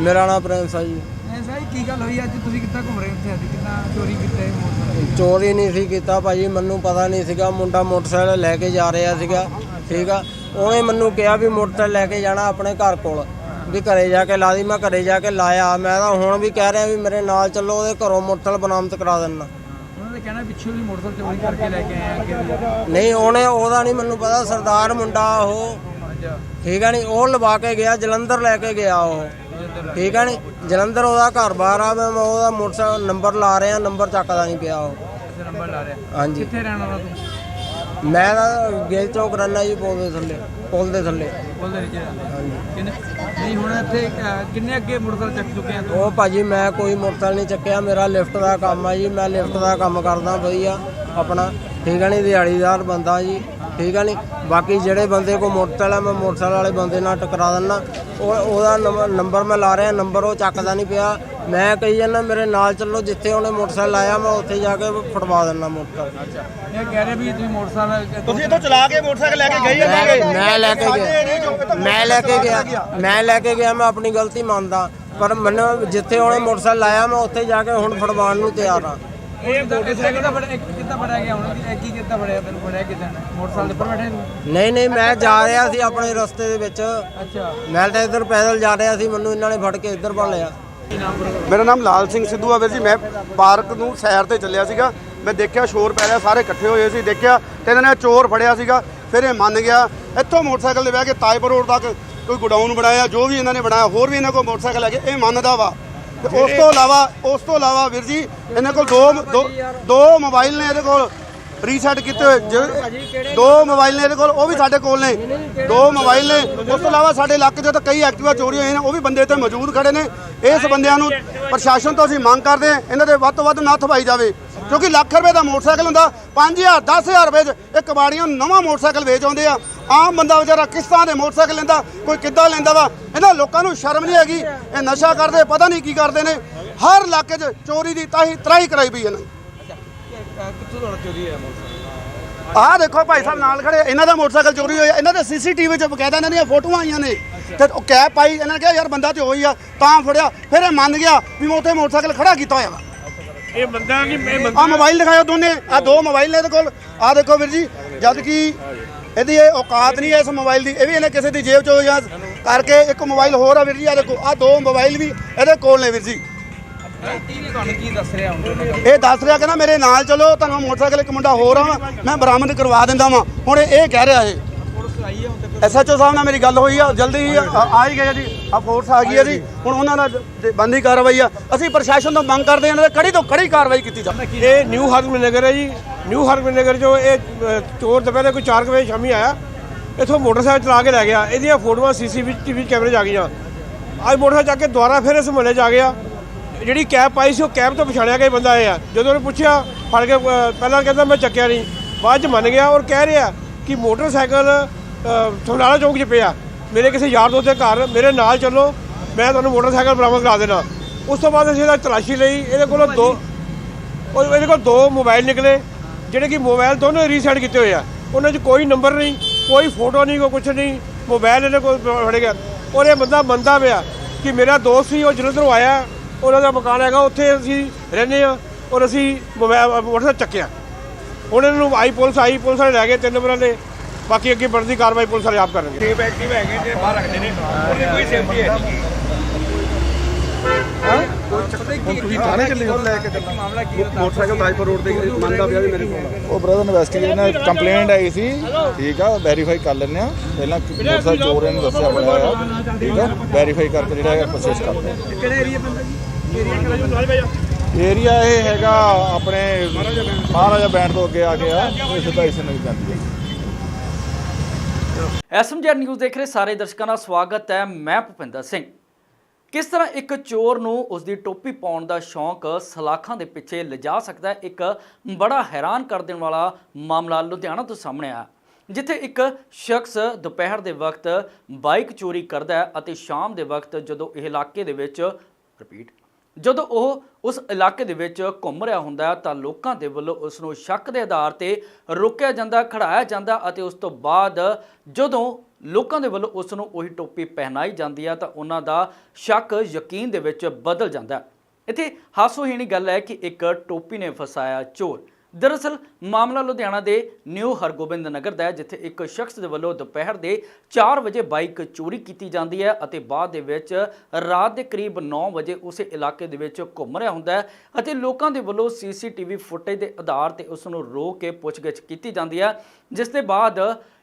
ਮੇਰਾ ਨਾਮ ਪ੍ਰਿੰਸ ਆ ਜੀ ਐਸਾ ਹੀ ਕੀ ਗੱਲ ਹੋਈ ਅੱਜ? ਤੁਸੀਂ ਕਿੱਦਾਂ ਘੁੰਮ ਰਹੇ ਉੱਥੇ ਅੱਜ? ਕਿੰਨਾ ਚੋਰੀ ਕੀਤਾ ਇਹ ਮੋਟਰਸਾਈਕਲ? ਚੋਰੀ ਨਹੀਂ ਸੀ ਕੀਤਾ ਭਾਜੀ ਮੈਨੂੰ ਪਤਾ ਨਹੀਂ ਸੀਗਾ। ਮੁੰਡਾ ਮੋਟਰਸਾਈਕਲ ਲੈ ਕੇ ਜਾ ਰਿਹਾ ਸੀਗਾ ਠੀਕ ਆ? ਉਹਨੇ ਮੈਨੂੰ ਕਿਹਾ ਵੀ ਮੋਟਰਸਾਈਕਲ ਲੈ ਕੇ ਜਾਣਾ ਆਪਣੇ ਘਰ ਕੋਲ ਵੀ ਘਰੇ ਜਾ ਕੇ ਲਾ ਦੀ। ਮੈਂ ਘਰੇ ਜਾ ਕੇ ਲਾਇਆ। ਮੈਂ ਤਾਂ ਹੁਣ ਵੀ ਕਹਿ ਰਿਹਾ ਵੀ ਮੇਰੇ ਨਾਲ ਚੱਲੋ ਉਹਦੇ ਘਰੋਂ ਮੋਟਰਸਾਈਕਲ ਬਰਾਮਦ ਕਰਾ ਦੇਣਾ ਨੇ ਕਹਿਣਾ ਪਿੱਛੇ ਵੀ ਮੋਟਰਸਾਈਕਲ ਚੋਰੀ ਕਰਕੇ ਲੈ ਕੇ ਆਏ ਆ ਅੱਗੇ ਵੀ ਨਹੀਂ ਉਹਨੇ ਉਹਦਾ ਨਹੀਂ ਮੈਨੂੰ ਪਤਾ ਸਰਦਾਰ ਮੁੰਡਾ ਉਹ। ਠੀਕ ਆ ਨਹੀਂ ਉਹ ਲਵਾ ਕੇ ਗਿਆ ਜਲੰਧਰ ਲੈ ਕੇ ਗਿਆ ਉਹ। ਠੀਕ ਆ ਨਹੀਂ ਜਲੰਧਰ ਉਹਦਾ ਘਰ ਬਾਹਰ ਆ ਮੈਂ ਉਹਦਾ ਮੋਟਰਸਾਈਕਲ ਨੰਬਰ ਲਾ ਰਿਹਾ ਨੰਬਰ ਚੱਕਦਾ ਨਹੀਂ ਪਿਆ ਉਹ। ਨੰਬਰ ਲਾ ਰਿਹਾ। ਹਾਂਜੀ। ਕਿੱਥੇ ਰਹਿਣ ਤੂੰ? ਮੈਂ ਤਾਂ ਗੇਲ ਚੌਕ ਰਹਿਣਾ ਜੀ ਪੁਲ ਦੇ ਥੱਲੇ। ਪੁਲ ਦੇ ਥੱਲੇ। ਬੋਲਦੇ ਨਹੀਂ ਰਹਿੰਦਾ। ਕਿੰਨੇ ਨਹੀਂ ਹੁਣ ਇੱਥੇ ਅਹ, ਕਿੰਨੇ ਅੱਗੇ ਮੋਟਰਸਾਈਕਲ ਚੱਕ ਚੁੱਕੇ ਆ ਉਹ ਭਾਜੀ ਮੈਂ ਕੋਈ ਮੋਟਰਸਾਈਕਲ ਨਹੀਂ ਚੱਕਿਆ। ਮੇਰਾ ਲਿਫਟ ਦਾ ਕੰਮ ਆ ਜੀ। ਮੈਂ ਲਿਫਟ ਦਾ ਕੰਮ ਕਰਦਾ ਵਧੀਆ ਆਪਣਾ। ਠੀਕ ਆ ਨਹੀਂ ਦਿਹਾੜੀਦਾਰ ਬੰਦਾ ਜੀ। ਠੀਕ ਆ ਨਹੀਂ ਬਾਕੀ ਜਿਹੜੇ ਬੰਦੇ ਕੋ ਮੋਟਰਸਾਈਕਲ ਆ ਮੈਂ ਮੋਟਰਸਾਈਕਲ ਵਾਲੇ ਬੰਦੇ ਨਾਲ ਟਕਰਾ ਦਿੰਦਾ। ਉਹ ਉਹਦਾ ਨੰਬਰ ਮੈਂ ਲਾ ਰਿਹਾ। ਨੰਬਰ ਉਹ ਚੱਕਦਾ ਨਹੀਂ ਪਿਆ। ਮੈਂ ਕਹੀ ਜਾਂਦਾ ਮੇਰੇ ਨਾਲ ਚੱਲੋ ਜਿੱਥੇ ਉਹਨੇ ਮੋਟਰਸਾਈਕਲ ਲਾਇਆ ਮੈਂ ਉੱਥੇ ਜਾ ਕੇ ਫੜਵਾ ਦਿੰਦਾ ਮੋਟਰਸਾਈਕਲ। ਇਹ ਕਹਿ ਰਹੇ ਵੀ ਤੁਸੀਂ ਮੋਟਰਸਾਈਕਲ ਤੁਸੀਂ ਇੱਥੋਂ ਚਲਾ ਕੇ ਮੋਟਰਸਾਈਕਲ ਲੈ ਕੇ ਗਏ ਮੈਂ ਮੈਂ ਲੈ ਕੇ ਗਿਆ। ਮੈਂ ਲੈ ਕੇ ਗਿਆ। ਮੈਂ ਲੈ ਕੇ ਗਿਆ ਮੈਂ ਆਪਣੀ ਗਲਤੀ ਮੰਨਦਾ। ਪਰ ਮੈਨੂੰ ਜਿੱਥੇ ਉਹਨੇ ਮੋਟਰਸਾਈਕਲ ਲਾਇਆ ਮੈਂ ਉੱਥੇ ਜਾ ਕੇ ਹੁਣ ਫੜਵਾਉਣ ਨੂੰ ਤਿਆਰ ਹਾਂ। ਇਹ ਕਿੱਦਾਂ ਫੜਿਆ ਕਿੱਦਾਂ ਫੜਿਆ ਗਿਆ ਹੁਣ? ਇਹ ਕੀ ਕਿੱਦਾਂ ਫੜਿਆ ਤੈਨੂੰ ਫੜਿਆ ਕਿੱਦਾਂ? ਮੋਟਰਸਾਈਕਲ ਦੇ ਉੱਪਰ ਬੈਠੇ ਨਹੀਂ ਨਹੀਂ ਮੈਂ ਜਾ ਰਿਹਾ ਸੀ ਆਪਣੇ ਰਸਤੇ ਦੇ ਵਿੱਚ। ਅੱਛਾ। ਮੈਂ ਤਾਂ ਇੱਧਰ ਪੈਦਲ ਜਾ ਰਿਹਾ ਸੀ ਮੈਨੂੰ ਇਹਨਾਂ ਨੇ ਫੜ ਕੇ ਇੱਧਰ ਪਾ ਲਿਆ। ਮੇਰਾ ਨਾਮ ਲਾਲ ਸਿੰਘ ਸਿੱਧੂ ਆ ਵੀਰ ਜੀ। ਮੈਂ ਪਾਰਕ ਨੂੰ ਸੈਰ ਤੇ ਚੱਲਿਆ ਸੀਗਾ। ਮੈਂ ਦੇਖਿਆ ਸ਼ੋਰ ਪੈ ਰਿਹਾ ਸਾਰੇ ਇਕੱਠੇ ਹੋਏ ਸੀ ਦੇਖਿਆ ਤੇ ਇਹਨਾਂ ਨੇ ਚੋਰ ਫੜਿਆ ਸੀਗਾ। ਫਿਰ ਇਹ ਮੰਨ ਗਿਆ ਇੱਥੋਂ ਮੋਟਰਸਾਈਕਲ ਤੇ ਬਹਿ ਕੇ ਤਾਜਪੁਰ ਰੋਡ ਤੱਕ ਕੋਈ ਗੋਡਾਊਨ ਬਣਾਇਆ ਜੋ ਵੀ ਇਹਨਾਂ ਨੇ ਬਣਾਇਆ ਹੋਰ ਵੀ ਇਹਨਾਂ ਕੋਲ ਮੋਟਰਸਾਈਕਲ ਹੈਗੇ ਇਹ ਮੰਨਦਾ ਵਾ। ਤੇ ਉਸ ਤੋਂ ਇਲਾਵਾ ਉਸ ਤੋਂ ਇਲਾਵਾ ਵੀਰ ਜੀ ਇਹਨਾਂ ਕੋਲ ਦੋ ਦੋ- ਦੋ ਮੋਬਾਈਲ ਨੇ ਇਹਦੇ ਕੋਲ। ਰੀਸੈਟ ਕੀਤੇ ਹੋਏ। ਜਿਹੜੇ- ਦੋ ਮੋਬਾਈਲ ਨੇ ਇਹਦੇ ਕੋਲ, ਉਹ ਵੀ ਸਾਡੇ ਕੋਲ ਨੇ। ਦੋ ਮੋਬਾਈਲ ਨੇ। ਉਸ ਤੋਂ ਇਲਾਵਾ ਸਾਡੇ ਇਲਾਕੇ 'ਚ ਤਾਂ ਕਈ ਐਕਟਿਵਾ ਚੋਰੀ ਹੋਏ ਨੇ, ਉਹ ਵੀ ਬੰਦੇ ਇੱਥੇ ਮੌਜੂਦ ਖੜੇ ਨੇ। ਇਸ ਬੰਦਿਆਂ ਨੂੰ ਪ੍ਰਸ਼ਾਸਨ ਤੋਂ ਅਸੀਂ ਮੰਗ ਕਰਦੇ ਹਾਂ, ਇਹਨਾਂ ਦੇ ਵੱਧ ਤੋਂ ਵੱਧ ਨੱਥ ਪਾਈ ਜਾਵੇ। ਕਿਉਂਕਿ ਲੱਖ ਰੁਪਏ ਦਾ ਮੋਟਰਸਾਈਕਲ ਹੁੰਦਾ 5000 10000 ਰੁਪਏ 'ਚ ਇਹ ਕਬਾੜੀਆਂ ਨੂੰ ਨਵਾਂ ਮੋਟਰਸਾਈਕਲ ਵੇਚ ਆਉਂਦੇ ਆ। ਆਮ ਬੰਦਾ ਵਿਚਾਰਾ ਕਿਸ ਤਰ੍ਹਾਂ ਦੇ ਮੋਟਰਸਾਈਕਲ ਲੈਂਦਾ, ਕੋਈ ਕਿੱਦਾਂ ਲੈਂਦਾ ਵਾ? ਇਹਨਾਂ ਲੋਕਾਂ ਨੂੰ ਸ਼ਰਮ ਨਹੀਂ ਹੈਗੀ। ਇਹ ਨਸ਼ਾ ਕਰਦੇ, ਪਤਾ ਨਹੀਂ ਕੀ ਕਰਦੇ ਨੇ। ਹਰ ਇਲਾਕੇ 'ਚ ਚੋਰੀ ਦੀ ਤਾਹੀ ਤਰਾਹੀ ਕਰਾਈ ਪਈ ਇਹਨਾਂ ਨੇ ਕਿੱਥੋਂ ਤੁਹਾਡਾ ਚੋਰੀ ਹੋਇਆ ਮੋਟਰਸਾਈਕਲ? ਆਹ ਦੇਖੋ ਭਾਈ ਸਾਹਿਬ ਨਾਲ ਖੜੇ ਇਹਨਾਂ ਦਾ ਮੋਟਰਸਾਈਕਲ ਚੋਰੀ ਹੋਇਆ। ਇਹਨਾਂ ਦੇ ਸੀਸੀਟੀਵੀ 'ਚ ਬਕਾਇਦਾ ਇਹਨਾਂ ਦੀਆਂ ਫੋਟੋਆਂ ਆਈਆਂ ਨੇ। ਤੇ ਉਹ ਕੈਪ ਪਾਈ ਇਹਨਾਂ ਨੇ ਕਿਹਾ ਯਾਰ ਬੰਦਾ ਤੇ ਹੋਈ ਆ। ਤਾਂ ਫੜਿਆ। ਫਿਰ ਇਹ ਮੰਨ ਗਿਆ ਵੀ ਮੈਂ ਉੱਥੇ ਮੋਟਰਸਾਈਕਲ ਖੜਾ ਕੀਤਾ ਹੋਇਆ ਵਾ। ਇਹ ਬੰਦਾ ਕਿ ਇਹ ਆ ਮੋਬਾਈਲ ਦਿਖਾਓ ਦੋਨੇ। ਆ ਦੋ ਮੋਬਾਈਲ ਨੇ ਇਹਦੇ ਕੋਲ। ਆ ਦੇਖੋ ਵੀਰ ਜੀ ਜਦ ਕਿ ਇਹਦੀ ਇਹ ਔਕਾਤ ਨਹੀਂ ਹੈ ਇਸ ਮੋਬਾਈਲ ਦੀ। ਇਹ ਵੀ ਇਹਨੇ ਕਿਸੇ ਦੀ ਜੇਬ ਚੋਂ ਜਾਂ ਕਰਕੇ ਇੱਕ ਮੋਬਾਈਲ ਹੋਰ ਆ ਵੀਰ ਜੀ ਆ ਦੇਖੋ ਆ ਦੋ ਮੋਬਾਈਲ ਵੀ ਇਹਦੇ ਕੋਲ ਨੇ ਵੀਰ ਜੀ। ਇਹ ਦੱਸ ਰਿਹਾ ਕਹਿੰਦਾ ਮੇਰੇ ਨਾਲ ਚਲੋ, ਤੁਹਾਨੂੰ ਮੋਟਰਸਾਈਕਲ ਇੱਕ ਮੁੰਡਾ ਹੋਰ ਆ, ਮੈਂ ਬਰਾਮਦ ਕਰਵਾ ਦਿੰਦਾ ਵਾਂ। ਹੁਣ ਇਹ ਕਹਿ ਰਿਹਾ ਇਹ। ਐਸਐਚਓ ਸਾਹਿਬ ਨਾਲ ਮੇਰੀ ਗੱਲ ਹੋਈ ਆ, ਜਲਦੀ ਹੀ ਆ ਹੀ ਗਏ ਜੀ। ਆ ਫੋਰਸ ਆ ਗਈ ਹੈ ਜੀ। ਹੁਣ ਉਹਨਾਂ ਨਾਲ ਬੰਦੀ ਕਾਰਵਾਈ ਆ। ਅਸੀਂ ਪ੍ਰਸ਼ਾਸਨ ਤੋਂ ਮੰਗ ਕਰਦੇ ਹਾਂ, ਇਹਨਾਂ ਦੇ ਕੜੀ ਤੋਂ ਕੜੀ ਕਾਰਵਾਈ ਕੀਤੀ ਜਾਵੇ। ਇਹ ਨਿਊ ਹਰਮਨ ਨਗਰ ਹੈ ਜੀ। ਨਿਊ ਹਰਮਨ ਨਗਰ ਜੋ ਇਹ ਚੋਰ ਦੁਪਹਿਰੇ ਕੋਈ 4 ਵਜੇ ਸ਼ਾਮੀ ਆਇਆ। ਇਥੋਂ ਮੋਟਰਸਾਈਕਲ ਚਲਾ ਕੇ ਲੈ ਗਿਆ। ਇਹਦੀਆਂ ਫੋਟੋਆਂ ਸੀਸੀਟੀਵੀ ਕੈਮਰੇ 'ਚ ਆ ਗਈਆਂ। ਅੱਜ ਮੋਟਰਸਾਈਕਲ ਚੱਕ ਕੇ ਦੁਬਾਰਾ ਫਿਰ ਇਸ ਮੁਹੱਲੇ 'ਚ ਆ ਗਿਆ। ਜਿਹੜੀ ਕੈਬ ਪਾਈ ਸੀ ਉਹ ਕੈਬ ਤੋਂ ਪਛਾਣਿਆ ਗਿਆ ਬੰਦਾ ਇਹ ਆ। ਜਦੋਂ ਉਹਨੇ ਪੁੱਛਿਆ ਫੜ ਕੇ ਪਹਿਲਾਂ ਕਹਿੰਦਾ ਮੈਂ ਚੱਕਿਆ ਨਹੀਂ। ਬਾਅਦ 'ਚ ਮੰਨ ਗਿਆ ਔਰ ਕਹਿ ਰਿਹਾ ਕਿ ਮੋਟਰਸਾਈਕਲ ਅ, ਚੌਂਕ 'ਚ ਪਿਆ। ਮੇਰੇ ਕਿਸੇ ਯਾਰ ਦੋਸਤ ਦੇ ਘਰ ਮੇਰੇ ਨਾਲ ਚੱਲੋ ਮੈਂ ਤੁਹਾਨੂੰ ਮੋਟਰਸਾਈਕਲ ਬਰਾਮਦ ਕਰਾ ਦੇਣਾ। ਉਸ ਤੋਂ ਬਾਅਦ ਅਸੀਂ ਇਹਦਾ ਤਲਾਸ਼ੀ ਲਈ। ਇਹਦੇ ਕੋਲੋਂ ਦੋ ਉਹ ਇਹਦੇ ਕੋਲ ਦੋ ਮੋਬਾਈਲ ਨਿਕਲੇ ਜਿਹੜੇ ਕਿ ਮੋਬਾਈਲ ਦੋਨੋਂ ਰੀਸੈਟ ਕੀਤੇ ਹੋਏ ਆ। ਉਹਨਾਂ 'ਚ ਕੋਈ ਨੰਬਰ ਨਹੀਂ ਕੋਈ ਫੋਟੋ ਨਹੀਂ ਕੋਈ ਕੁਝ ਨਹੀਂ। ਮੋਬਾਈਲ ਇਹਦੇ ਕੋਲ ਫੜ ਗਿਆ। ਔਰ ਇਹ ਬੰਦਾ ਮੰਨਦਾ ਪਿਆ ਕਿ ਮੇਰਾ ਦੋਸਤ ਸੀ ਉਹ ਜਦੋਂ ਜਲੰਧਰੋਂ ਆਇਆ। ਉਹਨਾਂ ਦਾ ਮਕਾਨ ਹੈਗਾ ਉੱਥੇ ਅਸੀਂ ਰਹਿੰਦੇ ਆ ਔਰ ਅਸੀਂ ਮੋਬਾਈਲ ਮੋਟਰਸਾਈਕਲ ਚੱਕਿਆ। ਹੁਣ ਇਹਨਾਂ ਨੂੰ ਆਈ ਪੁਲਿਸ ਆਈ ਪੁਲਿਸ ਵਾਲੇ ਲੈ ਗਏ ਤਿੰਨ ਨੰਬਰਾਂ ਦੇ। ਬਾਕੀ ਅੱਗੇ ਬਣਦੀ ਕਾਰਵਾਈ ਪੁਲਿਸ ਵਾਲੇ ਆਪ ਕਰਨਗੇ। ਟੇਪ ਐਕਟਿਵ ਹੈਗੇ ਜੇ ਬਾਹਰ ਰੱਖਦੇ ਨੇ ਉਹਦੀ ਕੋਈ ਸੇਫਟੀ ਹੈ ਤੁਸੀਂ ਥਾਣੇ ਚੱਲੇ ਹੋ? ਲੈ ਕੇ ਮਾਮਲਾ ਕੀ ਹੈ? ਮੋਟਰਸਾਈਕਲ ਤਾਜਪੁਰ ਰੋਡ ਤੇ ਮੰਨਦਾ ਪਿਆ ਵੀ ਮੇਰੇ ਕੋਲ। ਉਹ ਬ੍ਰਦਰ ਇਨਵੈਸਟੀਗੇਸ਼ਨ ਨਾਲ ਕੰਪਲੇਂਟ ਆਈ ਸੀ। ਠੀਕ ਆ ਵੈਰੀਫਾਈ ਕਰ ਲੈਂਦੇ ਆ ਪਹਿਲਾਂ ਮੋਟਰਸਾਈਕਲ ਚੋਰ ਇਹਨੂੰ ਦੱਸਿਆ ਬੜਾ ਆ ਠੀਕ ਆ ਵੈਰੀਫਾਈ ਕਰਕੇ ਜਿਹੜਾ ਹੈਗਾ ਪ੍ਰੋਸੈਸ ਕਰਦੇ ਕਿਹੜੇ ਏਰੀਆ ਪੈਂਦਾ ਜੀ? ਏਰੀਆ ਇਹ ਹੈਗਾ ਆਪਣੇ ਮਹਾਰਾਜਾ ਬੈਂਡ ਤੋਂ ਅੱਗੇ ਆ ਗਿਆ ਇਹ ਸਿੱਧਾ ਇਸ ਨੂੰ ਜਾਂਦੀ ਹੈ। ਐਸਐਮਜੀ ਨਿਊਜ਼ ਦੇਖ ਰਹੇ ਸਾਰੇ ਦਰਸ਼ਕਾਂ ਦਾ ਸਵਾਗਤ ਹੈ, ਮੈਂ ਭੁਪਿੰਦਰ ਸਿੰਘ। ਕਿਸ ਤਰ੍ਹਾਂ ਇੱਕ ਚੋਰ ਨੂੰ ਉਸ ਦੀ ਟੋਪੀ ਪਾਉਣ ਦਾ ਸ਼ੌਂਕ ਸਲਾਖਾਂ ਦੇ ਪਿੱਛੇ ਲਿਜਾ ਸਕਦਾ ਹੈ, ਇੱਕ ਬੜਾ ਹੈਰਾਨ ਕਰ ਦੇਣ ਵਾਲਾ ਮਾਮਲਾ ਲੁਧਿਆਣਾ ਤੋਂ ਸਾਹਮਣੇ ਆਇਆ। ਜਿੱਥੇ ਇੱਕ ਸ਼ਖਸ ਦੁਪਹਿਰ ਦੇ ਵਕਤ ਬਾਈਕ ਚੋਰੀ ਕਰਦਾ ਹੈ ਅਤੇ ਸ਼ਾਮ ਦੇ ਵਕਤ ਜਦੋਂ ਇਹ ਇਲਾਕੇ ਦੇ ਵਿੱਚ ਰਿਪੀਟ ਜਦੋਂ ਉਹ ਉਸ ਇਲਾਕੇ ਦੇ ਵਿੱਚ ਘੁੰਮ ਰਿਹਾ ਹੁੰਦਾ ਹੈ ਤਾਂ ਲੋਕਾਂ ਦੇ ਵੱਲੋਂ ਉਸ ਨੂੰ ਸ਼ੱਕ ਦੇ ਆਧਾਰ ਤੇ ਰੋਕਿਆ ਜਾਂਦਾ, ਖੜਾਇਆ ਜਾਂਦਾ ਅਤੇ ਉਸ ਤੋਂ ਬਾਅਦ ਜਦੋਂ ਲੋਕਾਂ ਦੇ ਵੱਲੋਂ ਉਸ ਨੂੰ ਉਹੀ ਟੋਪੀ ਪਹਿਨਾਈ ਜਾਂਦੀ ਹੈ ਤਾਂ ਉਹਨਾਂ ਦਾ ਸ਼ੱਕ ਯਕੀਨ ਦੇ ਵਿੱਚ ਬਦਲ ਜਾਂਦਾ ਹੈ। ਇੱਥੇ ਹਾਸੋਹੀਣੀ ਗੱਲ ਹੈ ਕਿ ਇੱਕ ਟੋਪੀ ਨੇ ਫਸਾਇਆ ਚੋਰ। ਦਰਅਸਲ, ਮਾਮਲਾ ਲੁਧਿਆਣਾ ਦੇ ਨਿਊ ਹਰਗੋਬਿੰਦ ਨਗਰ ਦਾ ਹੈ, ਜਿੱਥੇ ਇੱਕ ਸ਼ਖਸ ਦੇ ਵੱਲੋਂ ਦੁਪਹਿਰ ਦੇ 4 ਵਜੇ ਬਾਈਕ ਚੋਰੀ ਕੀਤੀ ਜਾਂਦੀ ਹੈ ਅਤੇ ਬਾਅਦ ਦੇ ਵਿੱਚ ਰਾਤ ਦੇ ਕਰੀਬ 9 ਵਜੇ ਉਸੇ ਇਲਾਕੇ ਦੇ ਵਿੱਚ ਘੁੰਮ ਰਿਹਾ ਹੁੰਦਾ ਹੈ ਅਤੇ ਲੋਕਾਂ ਦੇ ਵੱਲੋਂ ਸੀਸੀਟੀਵੀ ਫੁਟੇਜ ਦੇ ਆਧਾਰ ਤੇ ਉਸ ਨੂੰ ਰੋਕ ਕੇ ਪੁੱਛਗਿੱਛ ਕੀਤੀ ਜਾਂਦੀ ਹੈ, ਜਿਸ ਦੇ ਬਾਅਦ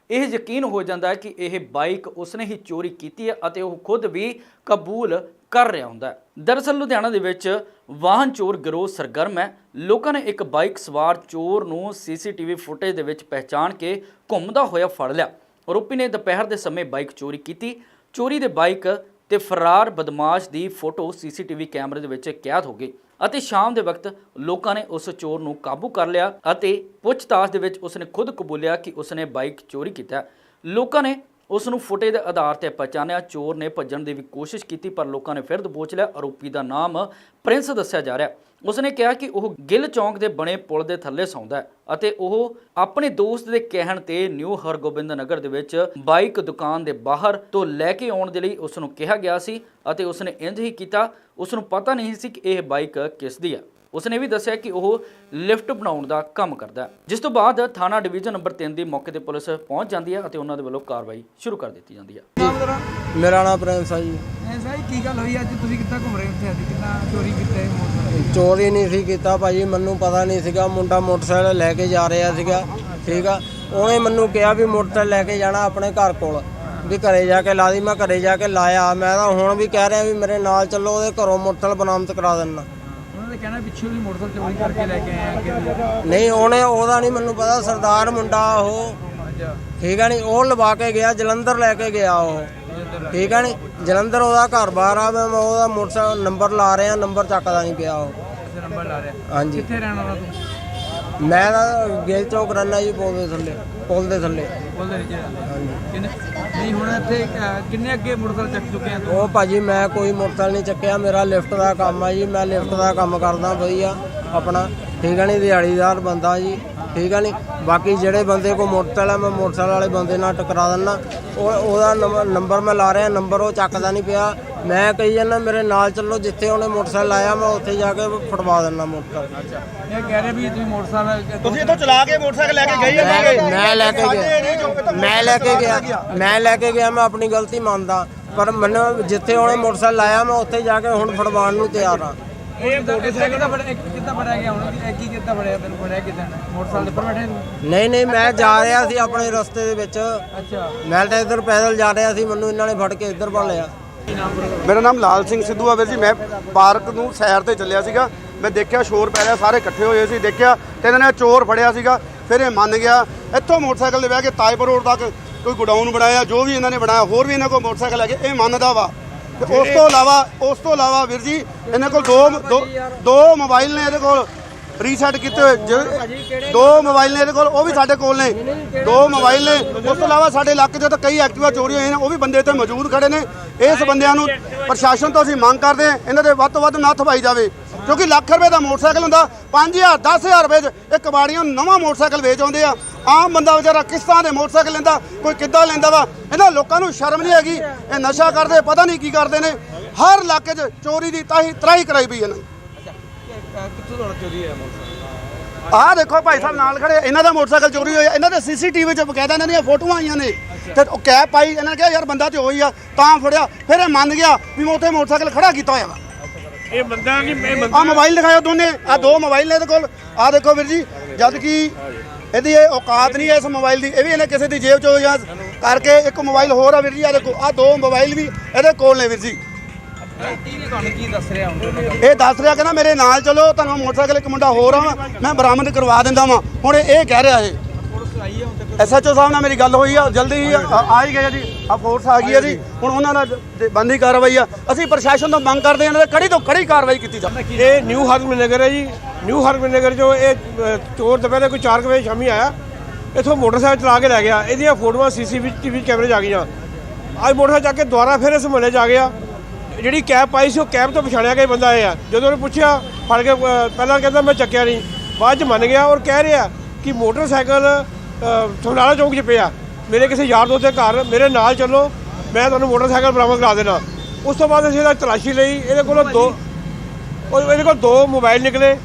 ਇਹ ਯਕੀਨ ਹੋ ਜਾਂਦਾ ਹੈ ਕਿ ਇਹ ਬਾਈਕ ਉਸਨੇ ਹੀ ਚੋਰੀ ਕੀਤੀ ਹੈ ਅਤੇ ਉਹ ਖੁਦ ਵੀ ਕਬੂਲ ਕਰ ਰਿਹਾ ਹੁੰਦਾ ਹੈ। ਦਰਅਸਲ, ਲੁਧਿਆਣਾ ਦੇ ਵਿੱਚ ਵਾਹਨ ਚੋਰ ਗਿਰੋਹ ਸਰਗਰਮ ਹੈ। ਲੋਕਾਂ ਨੇ ਇੱਕ ਬਾਈਕ ਸਵਾਰ ਚੋਰ ਨੂੰ ਸੀਸੀਟੀਵੀ ਫੁਟੇਜ ਦੇ ਵਿੱਚ ਪਹਿਚਾਣ ਕੇ ਘੁੰਮਦਾ ਹੋਇਆ ਫੜ ਲਿਆ। ਆਰੋਪੀ ਨੇ ਦੁਪਹਿਰ ਦੇ ਸਮੇਂ ਬਾਈਕ ਚੋਰੀ ਕੀਤੀ। ਚੋਰੀ ਦੇ ਬਾਈਕ ਤੇ ਫਰਾਰ ਬਦਮਾਸ਼ ਦੀ ਫੋਟੋ ਸੀਸੀਟੀਵੀ ਕੈਮਰੇ ਦੇ ਵਿੱਚ ਕੈਦ ਹੋ ਗਈ ਅਤੇ ਸ਼ਾਮ ਦੇ ਵਕਤ ਲੋਕਾਂ ਨੇ ਉਸ ਚੋਰ ਨੂੰ ਕਾਬੂ ਕਰ ਲਿਆ ਅਤੇ ਪੁੱਛਤਾਛ ਦੇ ਵਿੱਚ ਉਸਨੇ ਖੁਦ ਕਬੂਲਿਆ ਕਿ ਉਸਨੇ ਬਾਈਕ ਚੋਰੀ ਕੀਤਾ। ਲੋਕਾਂ ਨੇ ਉਸ ਨੂੰ ਫੁਟੇਜ ਦੇ ਆਧਾਰ ਤੇ ਪਛਾਣਿਆ ਚੋਰ ਨੇ ਭੱਜਣ ਦੀ ਵੀ ਕੋਸ਼ਿਸ਼ ਕੀਤੀ, ਪਰ ਲੋਕਾਂ ਨੇ ਫਿਰ ਦਬੋਚ ਲਿਆ। ਆਰੋਪੀ ਦਾ ਨਾਮ ਪ੍ਰਿੰਸ ਦੱਸਿਆ ਜਾ ਰਿਹਾ ਉਸਨੇ ਕਿਹਾ ਕਿ ਉਹ ਗਿੱਲ ਚੌਂਕ ਦੇ ਬਣੇ ਪੁਲ ਦੇ ਥੱਲੇ ਸੌਂਦਾ ਹੈ ਅਤੇ ਉਹ ਆਪਣੇ ਦੋਸਤ ਦੇ ਕਹਿਣ ਤੇ ਨਿਊ ਹਰਗੋਬਿੰਦ ਨਗਰ ਦੇ ਵਿੱਚ ਬਾਈਕ ਦੁਕਾਨ ਦੇ ਬਾਹਰ ਤੋਂ ਲੈ ਕੇ ਆਉਣ ਦੇ ਲਈ ਉਸ ਨੂੰ ਕਿਹਾ ਗਿਆ ਸੀ ਅਤੇ ਉਸਨੇ ਇੰਜ ਹੀ ਕੀਤਾ। ਉਸ ਨੂੰ ਪਤਾ ਨਹੀਂ ਸੀ ਕਿ ਇਹ ਬਾਈਕ ਕਿਸ ਦੀ ਹੈ। ਉਸਨੇ ਵੀ ਦੱਸਿਆ ਕਿ ਉਹ ਲਿਫਟ ਬਣਾਉਣ ਦਾ ਕੰਮ ਕਰਦਾ ਹੈ। ਜਿਸ ਤੋਂ ਬਾਅਦ ਥਾਣਾ ਡਿਵੀਜ਼ਨ ਨੰਬਰ 3 ਦੀ ਮੌਕੇ ਤੇ ਪੁਲਿਸ ਪਹੁੰਚ ਜਾਂਦੀ ਹੈ ਅਤੇ ਉਹਨਾਂ ਦੇ ਵੱਲੋਂ ਕਾਰਵਾਈ ਸ਼ੁਰੂ ਕਰ ਦਿੱਤੀ ਜਾਂਦੀ ਹੈ। ਮੇਰਾ ਨਾਮ ਪ੍ਰਿੰਸ ਆ ਜੀ ਐਸਾ ਹੀ ਕੀ ਗੱਲ ਹੋਈ ਅੱਜ? ਤੁਸੀਂ ਕਿੱਦਾਂ ਘੁੰਮ ਰਹੇ ਉੱਥੇ ਅੱਜ? ਕਿੰਨਾ ਚੋਰੀ ਕੀਤਾ ਇਹ ਮੋਟਰਸਾਈਕਲ ਚੋਰੀ ਨਹੀਂ ਸੀ ਕੀਤਾ ਭਾਜੀ ਮੈਨੂੰ ਪਤਾ ਨਹੀਂ ਸੀਗਾ। ਮੁੰਡਾ ਮੋਟਰਸਾਈਕਲ ਲੈ ਕੇ ਜਾ ਰਿਹਾ ਸੀਗਾ ਠੀਕ ਆ? ਉਹਨੇ ਮੈਨੂੰ ਕਿਹਾ ਵੀ ਮੋਟਰਸਾਈਕਲ ਲੈ ਕੇ ਜਾਣਾ ਆਪਣੇ ਘਰ ਕੋਲ ਵੀ ਘਰੇ ਜਾ ਕੇ ਲਾ ਦੀ। ਮੈਂ ਘਰੇ ਜਾ ਕੇ ਲਾਇਆ। ਮੈਂ ਤਾਂ ਹੁਣ ਵੀ ਕਹਿ ਰਿਹਾ ਵੀ ਮੇਰੇ ਨਾਲ ਚੱਲੋ ਉਹਦੇ ਘਰੋਂ ਮੋਟਰਸਾਈਕਲ ਬਰਾਮਦ ਕਰਾ ਦੇਣਾ ਉਹਨਾਂ ਦੇ ਕਹਿਣਾ ਪਿੱਛੇ ਵੀ ਮੋਟਰਸਾਈਕਲ ਚੋਰੀ ਕਰਕੇ ਲੈ ਕੇ ਆਏ ਆ। ਅੱਗੇ ਨਹੀਂ ਉਹਨੇ ਉਹਦਾ ਨਹੀਂ ਮੈਨੂੰ ਪਤਾ ਸਰਦਾਰ ਮੁੰਡਾ ਉਹ। ਠੀਕ ਆ ਨਹੀਂ ਉਹ ਲਵਾ ਕੇ ਗਿਆ ਜਲੰਧਰ ਲੈ ਕੇ ਗਿਆ ਉਹ। ਠੀਕ ਆ ਨਹੀਂ ਜਲੰਧਰ ਉਹਦਾ ਘਰ ਬਾਹਰ ਆ ਮੈਂ ਉਹਦਾ ਮੋਟਰਸਾਈਕਲ ਨੰਬਰ ਲਾ ਰਿਹਾ ਨੰਬਰ ਚੱਕਦਾ ਨਹੀਂ ਪਿਆ ਉਹ। ਨੰਬਰ ਲਾ ਰਿਹਾ। ਹਾਂਜੀ। ਕਿੱਥੇ ਰਹਿਣ ਵਾਲਾ ਤੂੰ? ਮੈਂ ਤਾਂ ਗੇਲ ਚੌਕ ਰਹਿਣਾ ਜੀ ਪੁਲ ਦੇ ਥੱਲੇ ਪੁਲ ਦੇ ਥੱਲੇ। ਬੋਲਦੇ ਨਹੀਂ ਕਿੰਨੇ ਨਹੀਂ ਹੁਣ ਇੱਥੇ ਅਹ, ਕਿੰਨੇ ਅੱਗੇ ਮੋਟਰਸਾਈਕਲ ਚੱਕ ਚੁੱਕੇ ਆ ਉਹ ਭਾਜੀ ਮੈਂ ਕੋਈ ਮੋਟਰਸਾਈਕਲ ਨਹੀਂ ਚੱਕਿਆ ਮੇਰਾ ਲਿਫਟ ਦਾ ਕੰਮ ਆ ਜੀ ਮੈਂ ਲਿਫਟ ਦਾ ਕੰਮ ਕਰਦਾ ਵਧੀਆ ਆਪਣਾ। ਠੀਕ ਆ ਨਹੀਂ ਦਿਹਾੜੀਦਾਰ ਬੰਦਾ ਜੀ ਠੀਕ ਆ ਨਹੀਂ ਬਾਕੀ ਜਿਹੜੇ ਬੰਦੇ ਕੋ ਮੋਟਰਸਾਈਕਲ ਆ ਮੈਂ ਮੋਟਰਸਾਈਕਲ ਵਾਲੇ ਬੰਦੇ ਨਾਲ ਟਕਰਾ ਦਿੰਦਾ। ਉਹ ਉਹਦਾ ਨੰਬਰ ਮੈਂ ਲਾ ਰਿਹਾ ਨੰਬਰ ਉਹ ਚੱਕਦਾ ਨਹੀਂ ਪਿਆ। ਮੈਂ ਕਹੀ ਜਾਂਦਾ ਮੇਰੇ ਨਾਲ ਚੱਲੋ ਜਿੱਥੇ ਉਹਨੇ ਮੋਟਰਸਾਈਕਲ ਲਾਇਆ ਮੈਂ ਉੱਥੇ ਜਾ ਕੇ ਫੜਵਾ ਦਿੰਦਾ ਮੋਟਰਸਾਈਕਲ। ਇਹ ਕਹਿ ਰਹੇ ਵੀ ਤੁਸੀਂ ਮੋਟਰਸਾਈਕਲ ਤੁਸੀਂ ਇੱਥੋਂ ਚਲਾ ਕੇ ਮੋਟਰਸਾਈਕਲ ਲੈ ਕੇ ਗਏ ਮੈਂ ਮੈਂ ਲੈ ਕੇ ਗਿਆ। ਮੈਂ ਲੈ ਕੇ ਗਿਆ। ਮੈਂ ਲੈ ਕੇ ਗਿਆ ਮੈਂ ਆਪਣੀ ਗਲਤੀ ਮੰਨਦਾ। ਪਰ ਮੈਨੂੰ ਜਿੱਥੇ ਉਹਨੇ ਮੋਟਰਸਾਈਕਲ ਲਾਇਆ ਮੈਂ ਉੱਥੇ ਜਾ ਕੇ ਹੁਣ ਫੜਵਾਉਣ ਨੂੰ ਤਿਆਰ ਹਾਂ। ਇਹ ਕਿੱਦਾਂ ਫੜਿਆ ਕਿੱਦਾਂ ਫੜਿਆ ਗਿਆ? ਹੁਣ ਇਹ ਕੀ ਕਿੱਦਾਂ ਫੜਿਆ? ਤੈਨੂੰ ਫੜਿਆ ਕਿੱਦਾਂ ਮੋਟਰਸਾਈਕਲ ਦੇ ਉੱਪਰ ਬੈਠੇ ਨਹੀਂ ਨਹੀਂ ਮੈਂ ਜਾ ਰਿਹਾ ਸੀ ਆਪਣੇ ਰਸਤੇ ਦੇ ਵਿੱਚ। ਅੱਛਾ। ਮੈਂ ਤਾਂ ਇੱਧਰ ਪੈਦਲ ਜਾ ਰਿਹਾ ਸੀ ਮੈਨੂੰ ਇਹਨਾਂ ਨੇ ਫੜ ਕੇ ਇੱਧਰ ਪਾ ਲਿਆ। ਮੇਰਾ ਨਾਮ ਲਾਲ ਸਿੰਘ ਸਿੱਧੂ ਆ ਵੀਰ ਜੀ। ਮੈਂ ਪਾਰਕ ਨੂੰ ਸੈਰ ਤੇ ਚੱਲਿਆ ਸੀਗਾ। ਮੈਂ ਦੇਖਿਆ ਸ਼ੋਰ ਪੈ ਰਿਹਾ ਸਾਰੇ ਇਕੱਠੇ ਹੋਏ ਸੀ। ਦੇਖਿਆ ਤੇ ਇਹਨਾਂ ਨੇ ਚੋਰ ਫੜਿਆ ਸੀਗਾ। ਫਿਰ ਇਹ ਮੰਨ ਗਿਆ ਇੱਥੋਂ ਮੋਟਰਸਾਈਕਲ ਤੇ ਬਹਿ ਕੇ ਤਾਜਪੁਰ ਰੋਡ ਤੱਕ ਕੋਈ ਗੋਡਾਊਨ ਬਣਾਇਆ ਜੋ ਵੀ ਇਹਨਾਂ ਨੇ ਬਣਾਇਆ ਹੋਰ ਵੀ ਇਹਨਾਂ ਕੋਲ ਮੋਟਰਸਾਈਕਲ ਹੈਗੇ ਇਹ ਮੰਨਦਾ ਵਾ। ਤੇ ਉਸ ਤੋਂ ਇਲਾਵਾ ਉਸ ਤੋਂ ਇਲਾਵਾ ਵੀਰ ਜੀ ਇਹਨਾਂ ਕੋਲ ਦੋ ਦੋ- ਦੋ ਮੋਬਾਈਲ ਨੇ ਇਹਦੇ ਕੋਲ। ਰੀਸੈਟ ਕੀਤੇ ਹੋਏ। ਜਿਹੜੇ- ਦੋ ਮੋਬਾਈਲ ਨੇ ਇਹਦੇ ਕੋਲ, ਉਹ ਵੀ ਸਾਡੇ ਕੋਲ ਨੇ। ਦੋ ਮੋਬਾਈਲ ਨੇ। ਉਸ ਤੋਂ ਇਲਾਵਾ ਸਾਡੇ ਇਲਾਕੇ 'ਚ ਤਾਂ ਕਈ ਐਕਟਿਵਾ ਚੋਰੀ ਹੋਏ ਨੇ, ਉਹ ਵੀ ਬੰਦੇ ਇੱਥੇ ਮੌਜੂਦ ਖੜੇ ਨੇ। ਇਸ ਬੰਦਿਆਂ ਨੂੰ ਪ੍ਰਸ਼ਾਸਨ ਤੋਂ ਅਸੀਂ ਮੰਗ ਕਰਦੇ ਹਾਂ, ਇਹਨਾਂ ਦੇ ਵੱਧ ਤੋਂ ਵੱਧ ਨੱਥ ਪਾਈ ਜਾਵੇ। ਕਿਉਂਕਿ ਲੱਖ ਰੁਪਏ ਦਾ ਮੋਟਰਸਾਈਕਲ ਹੁੰਦਾ 5000 10000 ਰੁਪਏ 'ਚ ਇਹ ਕਬਾੜੀਆਂ ਨੂੰ ਨਵਾਂ ਮੋਟਰਸਾਈਕਲ ਵੇਚ ਆਉਂਦੇ ਆ। ਆਮ ਬੰਦਾ ਵਿਚਾਰਾ ਕਿਸ ਤਰ੍ਹਾਂ ਦੇ ਮੋਟਰਸਾਈਕਲ ਲੈਂਦਾ, ਕੋਈ ਕਿੱਦਾਂ ਲੈਂਦਾ ਵਾ? ਇਹਨਾਂ ਲੋਕਾਂ ਨੂੰ ਸ਼ਰਮ ਨਹੀਂ ਹੈਗੀ। ਇਹ ਨਸ਼ਾ ਕਰਦੇ, ਪਤਾ ਨਹੀਂ ਕੀ ਕਰਦੇ ਨੇ। ਹਰ ਇਲਾਕੇ 'ਚ ਚੋਰੀ ਦੀ ਤਾਹੀ ਤਰਾਹੀ ਕਰਾਈ ਪਈ ਇਹਨਾਂ ਨੇ। ਕਿੱਥੋਂ ਤੁਹਾਡਾ ਚੋਰੀ ਹੋਇਆ ਮੋਟਰਸਾਈਕਲ? ਆਹ ਦੇਖੋ ਭਾਈ ਸਾਹਿਬ ਨਾਲ ਖੜੇ ਇਹਨਾਂ ਦਾ ਮੋਟਰਸਾਈਕਲ ਚੋਰੀ ਹੋਇਆ। ਇਹਨਾਂ ਦੇ ਸੀਸੀਟੀਵੀ 'ਚ ਬਕਾਇਦਾ ਇਹਨਾਂ ਦੀਆਂ ਫੋਟੋਆਂ ਆਈਆਂ ਨੇ। ਤੇ ਉਹ ਕੈਪ ਪਾਈ ਇਹਨਾਂ ਨੇ ਕਿਹਾ ਯਾਰ ਬੰਦਾ ਤੇ ਹੋਈ ਆ। ਤਾਂ ਫੜਿਆ। ਫਿਰ ਇਹ ਮੰਨ ਗਿਆ ਵੀ ਮੈਂ ਉੱਥੇ ਮੋਟਰਸਾਈਕਲ ਖੜਾ ਕੀਤਾ ਹੋਇਆ ਵਾ। ਇਹ ਬੰਦਾ ਕਿ ਇਹ ਆ ਮੋਬਾਈਲ ਦਿਖਾਓ ਦੋਨੇ। ਆ ਦੋ ਮੋਬਾਈਲ ਨੇ ਇਹਦੇ ਕੋਲ। ਆ ਦੇਖੋ ਵੀਰ ਜੀ ਜਦ ਕਿ ਇਹਦੀ ਇਹ ਔਕਾਤ ਨਹੀਂ ਹੈ ਇਸ ਮੋਬਾਈਲ ਦੀ। ਇਹ ਵੀ ਇਹਨੇ ਕਿਸੇ ਦੀ ਜੇਬ ਚੋਂ ਜਾਂ ਕਰਕੇ ਇੱਕ ਮੋਬਾਈਲ ਹੋਰ ਆ ਵੀਰ ਜੀ ਆ ਦੇਖੋ ਆ ਦੋ ਮੋਬਾਈਲ ਵੀ ਇਹਦੇ ਕੋਲ ਨੇ ਵੀਰ ਜੀ। ਇਹ ਦੱਸ ਰਿਹਾ ਕਹਿੰਦਾ ਮੇਰੇ ਨਾਲ ਚਲੋ, ਤੁਹਾਨੂੰ ਮੋਟਰਸਾਈਕਲ ਇੱਕ ਮੁੰਡਾ ਹੋਰ ਆ, ਮੈਂ ਬਰਾਮਦ ਕਰਵਾ ਦਿੰਦਾ ਵਾਂ। ਹੁਣ ਇਹ ਕਹਿ ਰਿਹਾ ਇਹ। ਐਸਐਚਓ ਸਾਹਿਬ ਨਾਲ ਮੇਰੀ ਗੱਲ ਹੋਈ ਆ, ਜਲਦੀ ਹੀ ਆ ਆ ਹੀ ਗਏ ਜੀ। ਆ ਫੋਰਸ ਆ ਗਈ ਹੈ ਜੀ। ਹੁਣ ਉਹਨਾਂ ਨਾਲ ਤੇ ਬੰਦੀ ਕਾਰਵਾਈ ਆ। ਅਸੀਂ ਪ੍ਰਸ਼ਾਸਨ ਤੋਂ ਮੰਗ ਕਰਦੇ ਹਾਂ, ਇਹਨਾਂ ਦੇ ਕੜੀ ਤੋਂ ਕੜੀ ਕਾਰਵਾਈ ਕੀਤੀ ਜਾਵੇ। ਇਹ ਨਿਊ ਹਰਮਨ ਨਗਰ ਹੈ ਜੀ। ਨਿਊ ਹਰਮਨ ਨਗਰ ਜੋ ਇਹ ਚੋਰ ਦੁਪਹਿਰੇ ਕੋਈ 4 ਵਜੇ ਸ਼ਾਮੀ ਆਇਆ। ਇਥੋਂ ਮੋਟਰਸਾਈਕਲ ਚਲਾ ਕੇ ਲੈ ਗਿਆ। ਇਹਦੀਆਂ ਫੋਟੋਆਂ ਸੀਸੀਟੀਵੀ ਕੈਮਰੇ 'ਚ ਆ ਗਈਆਂ। ਅੱਜ ਮੋਟਰਸਾਈਕਲ ਚੱਕ ਕੇ ਦੁਬਾਰਾ ਫਿਰ ਇਸ ਮੁਹੱਲੇ 'ਚ ਆ ਗਿਆ। ਜਿਹੜੀ ਕੈਬ ਪਾਈ ਸੀ ਉਹ ਕੈਬ ਤੋਂ ਪਛਾਣਿਆ ਗਿਆ ਬੰਦਾ ਇਹ ਆ। ਜਦੋਂ ਉਹਨੇ ਪੁੱਛਿਆ ਫੜ ਕੇ ਪਹਿਲਾਂ ਕਹਿੰਦਾ ਮੈਂ ਚੱਕਿਆ ਨਹੀਂ। ਬਾਅਦ 'ਚ ਮੰਨ ਗਿਆ ਔਰ ਕਹਿ ਰਿਹਾ ਕਿ ਮੋਟਰਸਾਈਕਲ ਅ, ਚੌਂਕ 'ਚ ਪਿਆ। ਮੇਰੇ ਕਿਸੇ ਯਾਰ ਦੋਸਤ ਦੇ ਘਰ ਮੇਰੇ ਨਾਲ ਚੱਲੋ ਮੈਂ ਤੁਹਾਨੂੰ ਮੋਟਰਸਾਈਕਲ ਬਰਾਮਦ ਕਰਾ ਦੇਣਾ। ਉਸ ਤੋਂ ਬਾਅਦ ਅਸੀਂ ਇਹਦਾ ਤਲਾਸ਼ੀ ਲਈ। ਇਹਦੇ ਕੋਲੋਂ ਦੋ ਉਹ ਇਹਦੇ ਕੋਲ ਦੋ ਮੋਬਾਈਲ ਨਿਕਲੇ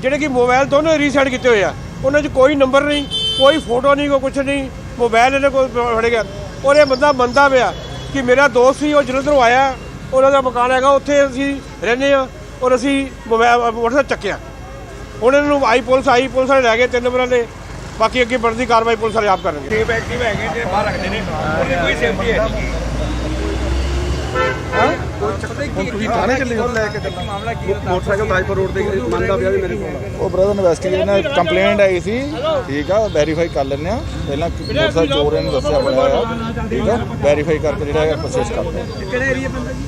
ਜਿਹੜੇ ਕਿ ਮੋਬਾਈਲ ਦੋਨੋਂ ਰੀਸੈਟ ਕੀਤੇ ਹੋਏ ਆ। ਉਹਨਾਂ 'ਚ ਕੋਈ ਨੰਬਰ ਨਹੀਂ ਕੋਈ ਫੋਟੋ ਨਹੀਂ ਕੋਈ ਕੁਝ ਨਹੀਂ। ਮੋਬਾਈਲ ਇਹਦੇ ਕੋਲ ਫੜ ਗਿਆ। ਔਰ ਇਹ ਬੰਦਾ ਮੰਨਦਾ ਪਿਆ ਕਿ ਮੇਰਾ ਦੋਸਤ ਸੀ ਉਹ ਜਦੋਂ ਜਲੰਧਰੋਂ ਆਇਆ। ਉਹਨਾਂ ਦਾ ਮਕਾਨ ਹੈਗਾ ਉੱਥੇ ਅਸੀਂ ਰਹਿੰਦੇ ਆ ਔਰ ਅਸੀਂ ਮੋਬਾਈਲ ਮੋਟਰਸਾਈਕਲ ਚੱਕਿਆ। ਹੁਣ ਇਹਨਾਂ ਨੂੰ ਆਈ ਪੁਲਿਸ ਆਈ ਪੁਲਿਸ ਵਾਲੇ ਲੈ ਗਏ ਤਿੰਨ ਨੰਬਰਾਂ ਦੇ। ਬਾਕੀ ਅੱਗੇ ਬਣਦੀ ਕਾਰਵਾਈ ਪੁਲਿਸ ਵਾਲੇ ਆਪ ਕਰਨਗੇ। ਟੇਪ ਐਕਟਿਵ ਹੈਗੇ ਤੇ ਬਾਹਰ ਰੱਖਦੇ ਨੇ ਉਹਦੀ ਕੋਈ ਸੇਫਟੀ ਹੈ ਤੁਸੀਂ ਥਾਣੇ ਚੱਲੇ ਹੋ? ਲੈ ਕੇ ਮਾਮਲਾ ਕੀ ਹੈ ਮੋਟਰਸਾਈਕਲ ਤਾਜਪੁਰ ਰੋਡ ਤੇ ਮੰਨਦਾ ਪਿਆ ਵੀ ਮੇਰੇ ਕੋਲ ਉਹ ਬ੍ਰਦਰ ਇਨਵੈਸਟੀਗੇਸ਼ਨ ਨਾਲ ਕੰਪਲੇਂਟ ਆਈ ਸੀ। ਠੀਕ ਆ ਵੈਰੀਫਾਈ ਕਰ ਲੈਂਦੇ ਆ ਪਹਿਲਾਂ ਮੋਟਰਸਾਈਕਲ ਚੋਰ ਇਹਨੂੰ ਦੱਸਿਆ ਬੜਾ ਆ ਠੀਕ ਆ ਵੈਰੀਫਾਈ ਕਰਕੇ ਜਿਹੜਾ ਹੈਗਾ ਪ੍ਰੋਸੈਸ ਕਰਦੇ ਆ ਕਿਹੜੇ ਏਰੀਆ ਪੈਂਦਾ ਜੀ?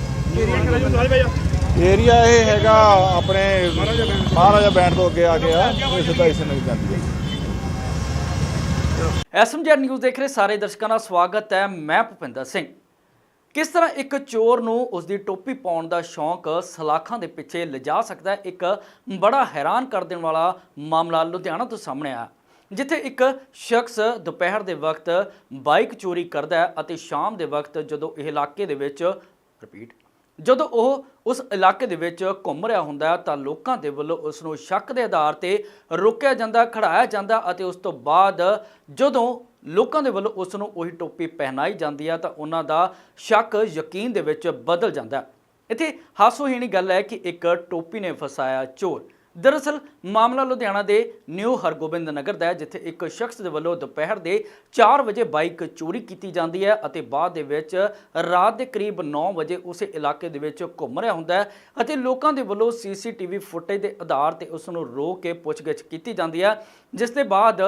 ਏਰੀਆ ਇਹ ਹੈਗਾ ਆਪਣੇ ਮਹਾਰਾਜਾ ਬੈਂਡ ਤੋਂ ਅੱਗੇ ਆ ਗਿਆ ਇਹ ਸਿੱਧਾ ਇਸ ਨੂੰ ਜਾਂਦੀ ਹੈ। ਐਸਐਮਜੀ ਨਿਊਜ਼ ਦੇਖ ਰਹੇ ਸਾਰੇ ਦਰਸ਼ਕਾਂ ਦਾ ਸਵਾਗਤ ਹੈ, ਮੈਂ ਭੁਪਿੰਦਰ ਸਿੰਘ। ਕਿਸ ਤਰ੍ਹਾਂ ਇੱਕ ਚੋਰ ਨੂੰ ਉਸ ਦੀ ਟੋਪੀ ਪਾਉਣ ਦਾ ਸ਼ੌਂਕ ਸਲਾਖਾਂ ਦੇ ਪਿੱਛੇ ਲਿਜਾ ਸਕਦਾ ਹੈ, ਇੱਕ ਬੜਾ ਹੈਰਾਨ ਕਰ ਦੇਣ ਵਾਲਾ ਮਾਮਲਾ ਲੁਧਿਆਣਾ ਤੋਂ ਸਾਹਮਣੇ ਆਇਆ। ਜਿੱਥੇ ਇੱਕ ਸ਼ਖਸ ਦੁਪਹਿਰ ਦੇ ਵਕਤ ਬਾਈਕ ਚੋਰੀ ਕਰਦਾ ਹੈ ਅਤੇ ਸ਼ਾਮ ਦੇ ਵਕਤ ਜਦੋਂ ਇਹ ਇਲਾਕੇ ਦੇ ਵਿੱਚ ਰਿਪੀਟ ਜਦੋਂ ਉਹ ਉਸ ਇਲਾਕੇ ਦੇ ਵਿੱਚ ਘੁੰਮ ਰਿਹਾ ਹੁੰਦਾ ਹੈ ਤਾਂ ਲੋਕਾਂ ਦੇ ਵੱਲੋਂ ਉਸ ਨੂੰ ਸ਼ੱਕ ਦੇ ਆਧਾਰ ਤੇ ਰੋਕਿਆ ਜਾਂਦਾ, ਖੜਾਇਆ ਜਾਂਦਾ ਅਤੇ ਉਸ ਤੋਂ ਬਾਅਦ ਜਦੋਂ ਲੋਕਾਂ ਦੇ ਵੱਲੋਂ ਉਸ ਨੂੰ ਉਹੀ ਟੋਪੀ ਪਹਿਨਾਈ ਜਾਂਦੀ ਹੈ ਤਾਂ ਉਹਨਾਂ ਦਾ ਸ਼ੱਕ ਯਕੀਨ ਦੇ ਵਿੱਚ ਬਦਲ ਜਾਂਦਾ ਹੈ। ਇੱਥੇ ਹਾਸੋਹੀਣੀ ਗੱਲ ਹੈ ਕਿ ਇੱਕ ਟੋਪੀ ਨੇ ਫਸਾਇਆ ਚੋਰ। ਦਰਅਸਲ, ਮਾਮਲਾ ਲੁਧਿਆਣਾ ਦੇ ਨਿਊ ਹਰਗੋਬਿੰਦ ਨਗਰ ਦਾ ਹੈ, ਜਿੱਥੇ ਇੱਕ ਸ਼ਖਸ ਦੇ ਵੱਲੋਂ ਦੁਪਹਿਰ ਦੇ 4 ਵਜੇ ਬਾਈਕ ਚੋਰੀ ਕੀਤੀ ਜਾਂਦੀ ਹੈ ਅਤੇ ਬਾਅਦ ਦੇ ਵਿੱਚ ਰਾਤ ਦੇ ਕਰੀਬ 9 ਵਜੇ ਉਸੇ ਇਲਾਕੇ ਦੇ ਵਿੱਚ ਘੁੰਮ ਰਿਹਾ ਹੁੰਦਾ ਹੈ ਅਤੇ ਲੋਕਾਂ ਦੇ ਵੱਲੋਂ ਸੀਸੀਟੀਵੀ ਫੁਟੇਜ ਦੇ ਆਧਾਰ ਤੇ ਉਸ ਨੂੰ ਰੋਕ ਕੇ ਪੁੱਛਗਿੱਛ ਕੀਤੀ ਜਾਂਦੀ ਹੈ, ਜਿਸ ਦੇ ਬਾਅਦ